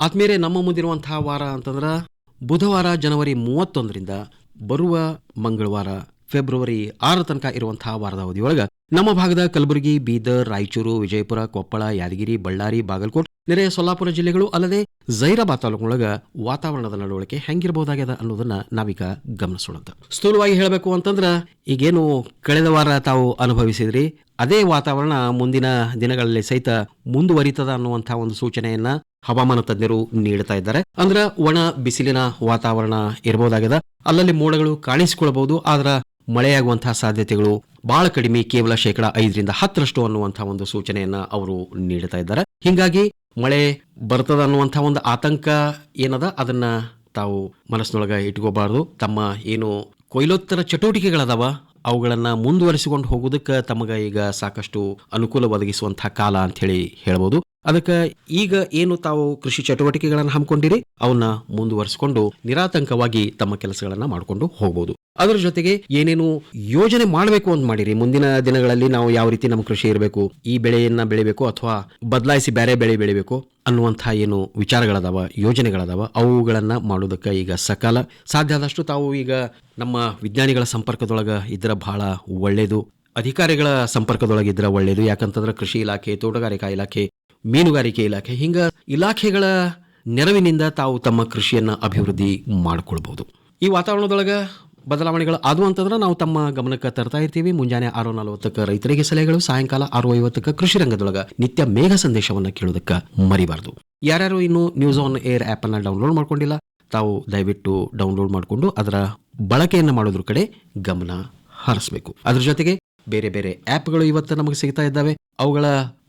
ಆದ್ಮೇಲೆ ನಮ್ಮ ಮುಂದಿರುವಂತಹ ವಾರ ಅಂತಂದ್ರೆ ಬುಧವಾರ ಜನವರಿ ಮೂವತ್ತೊಂದರಿಂದ ಬರುವ ಮಂಗಳವಾರ ಫೆಬ್ರವರಿ ಆರ ತನಕ ಇರುವಂತಹ ವಾರದ ಅವಧಿಯೊಳಗ ನಮ್ಮ ಭಾಗದ ಕಲಬುರಗಿ, ಬೀದರ್, ರಾಯಚೂರು, ವಿಜಯಪುರ, ಕೊಪ್ಪಳ, ಯಾದಗಿರಿ, ಬಳ್ಳಾರಿ, ಬಾಗಲಕೋಟ್, ನೆರೆಯ ಸೊಲ್ಲಾಪುರ ಜಿಲ್ಲೆಗಳು ಅಲ್ಲದೆ ಜೈರಾಬಾದ್ ತಾಲೂಕಿನೊಳಗ ವಾತಾವರಣದ ನಡವಳಿಕೆ ಹೆಂಗಿರಬಹುದಾಗ್ಯದ ಅನ್ನೋದನ್ನ ನಾವೀಗ ಗಮನಿಸೋಣ ಸ್ಥೂಲವಾಗಿ ಹೇಳಬೇಕು ಅಂತಂದ್ರೆ, ಈಗೇನು ಕಳೆದ ವಾರ ತಾವು ಅನುಭವಿಸಿದ್ರಿ, ಅದೇ ವಾತಾವರಣ ಮುಂದಿನ ದಿನಗಳಲ್ಲಿ ಸಹಿತ ಮುಂದುವರಿತದ ಅನ್ನುವಂತಹ ಒಂದು ಸೂಚನೆಯನ್ನ ಹವಾಮಾನ ತಜ್ಞರು ನೀಡ್ತಾ ಇದ್ದಾರೆ. ಅಂದ್ರೆ ಒಣ ಬಿಸಿಲಿನ ವಾತಾವರಣ ಇರಬಹುದಾಗಿದೆ ಅಲ್ಲಲ್ಲಿ ಮೋಡಗಳು ಕಾಣಿಸಿಕೊಳ್ಳಬಹುದು, ಆದ್ರ ಮಳೆಯಾಗುವಂತಹ ಸಾಧ್ಯತೆಗಳು ಬಹಳ ಕಡಿಮೆ. ಕೇವಲ ಶೇಕಡ ಐದರಿಂದ ಹತ್ತರಷ್ಟು ಅನ್ನುವಂತಹ ಒಂದು ಸೂಚನೆಯನ್ನ ಅವರು ನೀಡ್ತಾ ಇದ್ದಾರೆ. ಹಿಂಗಾಗಿ ಮಳೆ ಬರ್ತದ ಅನ್ನುವಂತಹ ಒಂದು ಆತಂಕ ಏನದ? ಅದನ್ನ ತಾವು ಮನಸ್ಸಿನೊಳಗ ಇಟ್ಕೋಬಾರದು. ತಮ್ಮ ಏನು ಕೊಯ್ಲೋತ್ತರ ಚಟುವಟಿಕೆಗಳದಾವ, ಅವುಗಳನ್ನ ಮುಂದುವರಿಸಿಕೊಂಡು ಹೋಗುವುದಕ್ಕೆ ತಮಗ ಈಗ ಸಾಕಷ್ಟು ಅನುಕೂಲ ಒದಗಿಸುವಂತಹ ಕಾಲ ಅಂತ ಹೇಳಿ ಹೇಳ್ಬೋದು. ಅದಕ್ಕೆ ಈಗ ಏನು ತಾವು ಕೃಷಿ ಚಟುವಟಿಕೆಗಳನ್ನು ಹಮ್ಮಿಕೊಂಡಿರಿ, ಅವನ್ನ ಮುಂದುವರಿಸಿಕೊಂಡು ನಿರಾತಂಕವಾಗಿ ತಮ್ಮ ಕೆಲಸಗಳನ್ನ ಮಾಡಿಕೊಂಡು ಹೋಗಬಹುದು ಅದರ ಜೊತೆಗೆ ಏನೇನು ಯೋಜನೆ ಮಾಡಬೇಕು ಅಂತ ಮಾಡಿರಿ, ಮುಂದಿನ ದಿನಗಳಲ್ಲಿ ನಾವು ಯಾವ ರೀತಿ ನಮ್ಮ ಕೃಷಿ ಇರಬೇಕು, ಈ ಬೆಳೆಯನ್ನ ಬೆಳಿಬೇಕು ಅಥವಾ ಬದಲಾಯಿಸಿ ಬೇರೆ ಬೆಳೆ ಬೆಳಿಬೇಕು ಅನ್ನುವಂತಹ ಏನು ವಿಚಾರಗಳದಾವ, ಯೋಜನೆಗಳದಾವ, ಅವುಗಳನ್ನ ಮಾಡೋದಕ್ಕೆ ಈಗ ಸಕಾಲ ಸಾಧ್ಯ ಆದಷ್ಟು ತಾವು ಈಗ ನಮ್ಮ ವಿಜ್ಞಾನಿಗಳ ಸಂಪರ್ಕದೊಳಗೆ ಇದ್ರ ಬಹಳ ಒಳ್ಳೆಯದು ಅಧಿಕಾರಿಗಳ ಸಂಪರ್ಕದೊಳಗಿದ್ರೆ ಒಳ್ಳೆಯದು ಯಾಕಂತಂದ್ರೆ ಕೃಷಿ ಇಲಾಖೆ, ತೋಟಗಾರಿಕಾ ಇಲಾಖೆ ಮೀನುಗಾರಿಕೆ ಇಲಾಖೆ. ಹಿಂಗ ಇಲಾಖೆಗಳ ನೆರವಿನಿಂದ ತಾವು ತಮ್ಮ ಕೃಷಿಯನ್ನು ಅಭಿವೃದ್ಧಿ ಮಾಡಿಕೊಳ್ಬಹುದು. ಈ ವಾತಾವರಣದೊಳಗೆ ಬದಲಾವಣೆಗಳು ಅದು ಅಂತಂದ್ರೆ ನಾವು ತಮ್ಮ ಗಮನಕ್ಕೆ ತರ್ತಾ ಇರ್ತೀವಿ. ಮುಂಜಾನೆ ಆರು ನಲವತ್ತಕ್ಕೆ ರೈತರಿಗೆ ಸಲಹೆಗಳು, ಸಾಯಂಕಾಲ ಆರು ಐವತ್ತಕ್ಕೆ ಕೃಷಿ ರಂಗದೊಳಗೆ ನಿತ್ಯ ಮೇಘ ಸಂದೇಶವನ್ನು ಕೇಳೋದಕ್ಕೆ ಮರಿಬಾರ್ದು. ಯಾರ್ಯಾರು ಇನ್ನು ನ್ಯೂಸ್ ಆನ್ ಏರ್ ಆಪ್ ಅನ್ನ ಡೌನ್ಲೋಡ್ ಮಾಡ್ಕೊಂಡಿಲ್ಲ, ತಾವು ದಯವಿಟ್ಟು ಡೌನ್ಲೋಡ್ ಮಾಡಿಕೊಂಡು ಅದರ ಬಳಕೆಯನ್ನು ಮಾಡೋದ್ರ ಕಡೆ ಗಮನ ಹರಿಸಬೇಕು. ಅದ್ರ ಜೊತೆಗೆ ಬೇರೆ ಬೇರೆ ಆ್ಯಪ್ಗಳು ಇವತ್ತು ನಮಗೆ ಸಿಗ್ತಾ ಇದ್ದಾವೆ. ಅವುಗಳ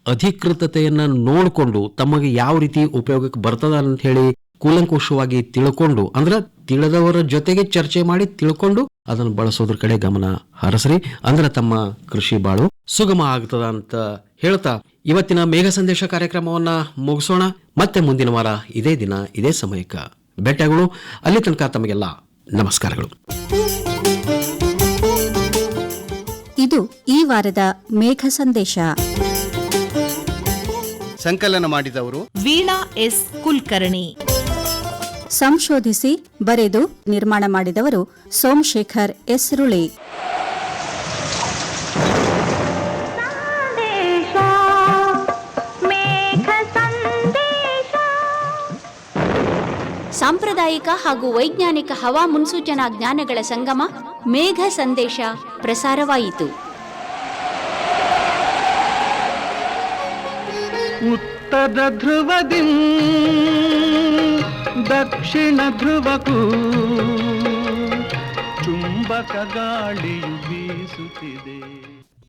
ಅಧಿಕೃತತೆಯನ್ನ ನೋಡಿಕೊಂಡು ತಮಗೆ ಯಾವ ರೀತಿ ಉಪಯೋಗಕ್ಕೆ ಬರ್ತದ ಅಂತ ಹೇಳಿ ಕೂಲಂಕುಷವಾಗಿ ತಿಳ್ಕೊಂಡು, ಅಂದ್ರೆ ತಿಳಿದವರ ಜೊತೆಗೆ ಚರ್ಚೆ ಮಾಡಿ ತಿಳ್ಕೊಂಡು ಅದನ್ನು ಬಳಸೋದ್ರ ಕಡೆ ಗಮನ ಹರಸ್ರಿ. ಅಂದ್ರೆ ತಮ್ಮ ಕೃಷಿ ಬಾಳು ಸುಗಮ ಆಗ್ತದ ಅಂತ ಹೇಳ್ತಾ ಇವತ್ತಿನ ಮೇಘ ಸಂದೇಶ ಕಾರ್ಯಕ್ರಮವನ್ನ ಮುಗಿಸೋಣ. ಮತ್ತೆ ಮುಂದಿನ ವಾರ ಇದೇ ದಿನ, ಇದೇ ಸಮಯಕ್ಕೆ. ಬೆಟ್ಟಗಳು, ಅಲ್ಲಿ ತನಕ ತಮಗೆಲ್ಲ ನಮಸ್ಕಾರಗಳು. ಇದು ಈ ವಾರದ ಮೇಘ ಸಂದೇಶ. ಸಂಕಲನ ಮಾಡಿದವರು. ವೀಣಾ ಎಸ್ ಕುಲಕರ್ಣಿ. ಸಂಶೋಧಿಸಿ ಬರೆದು ನಿರ್ಮಾಣ ಮಾಡಿದವರು ಸೋಮಶೇಖರ್ ಎಸ್ರುಳಿ ಸಾಂಪ್ರದಾಯಿಕ ಹಾಗೂ ವೈಜ್ಞಾನಿಕ ಹವಾ ಮುನ್ಸೂಚನಾ ಜ್ಞಾನಗಳ ಸಂಗಮ ಮೇಘ ಸಂದೇಶ ಪ್ರಸಾರವಾಯಿತು. ಉತ್ತರ ಧ್ರುವದಿಂ ದಕ್ಷಿಣ ಧ್ರುವಕ್ಕೂ ಚುಂಬಕ ಗಾಳಿಯು ಬೀಸುತ್ತಿದೆ.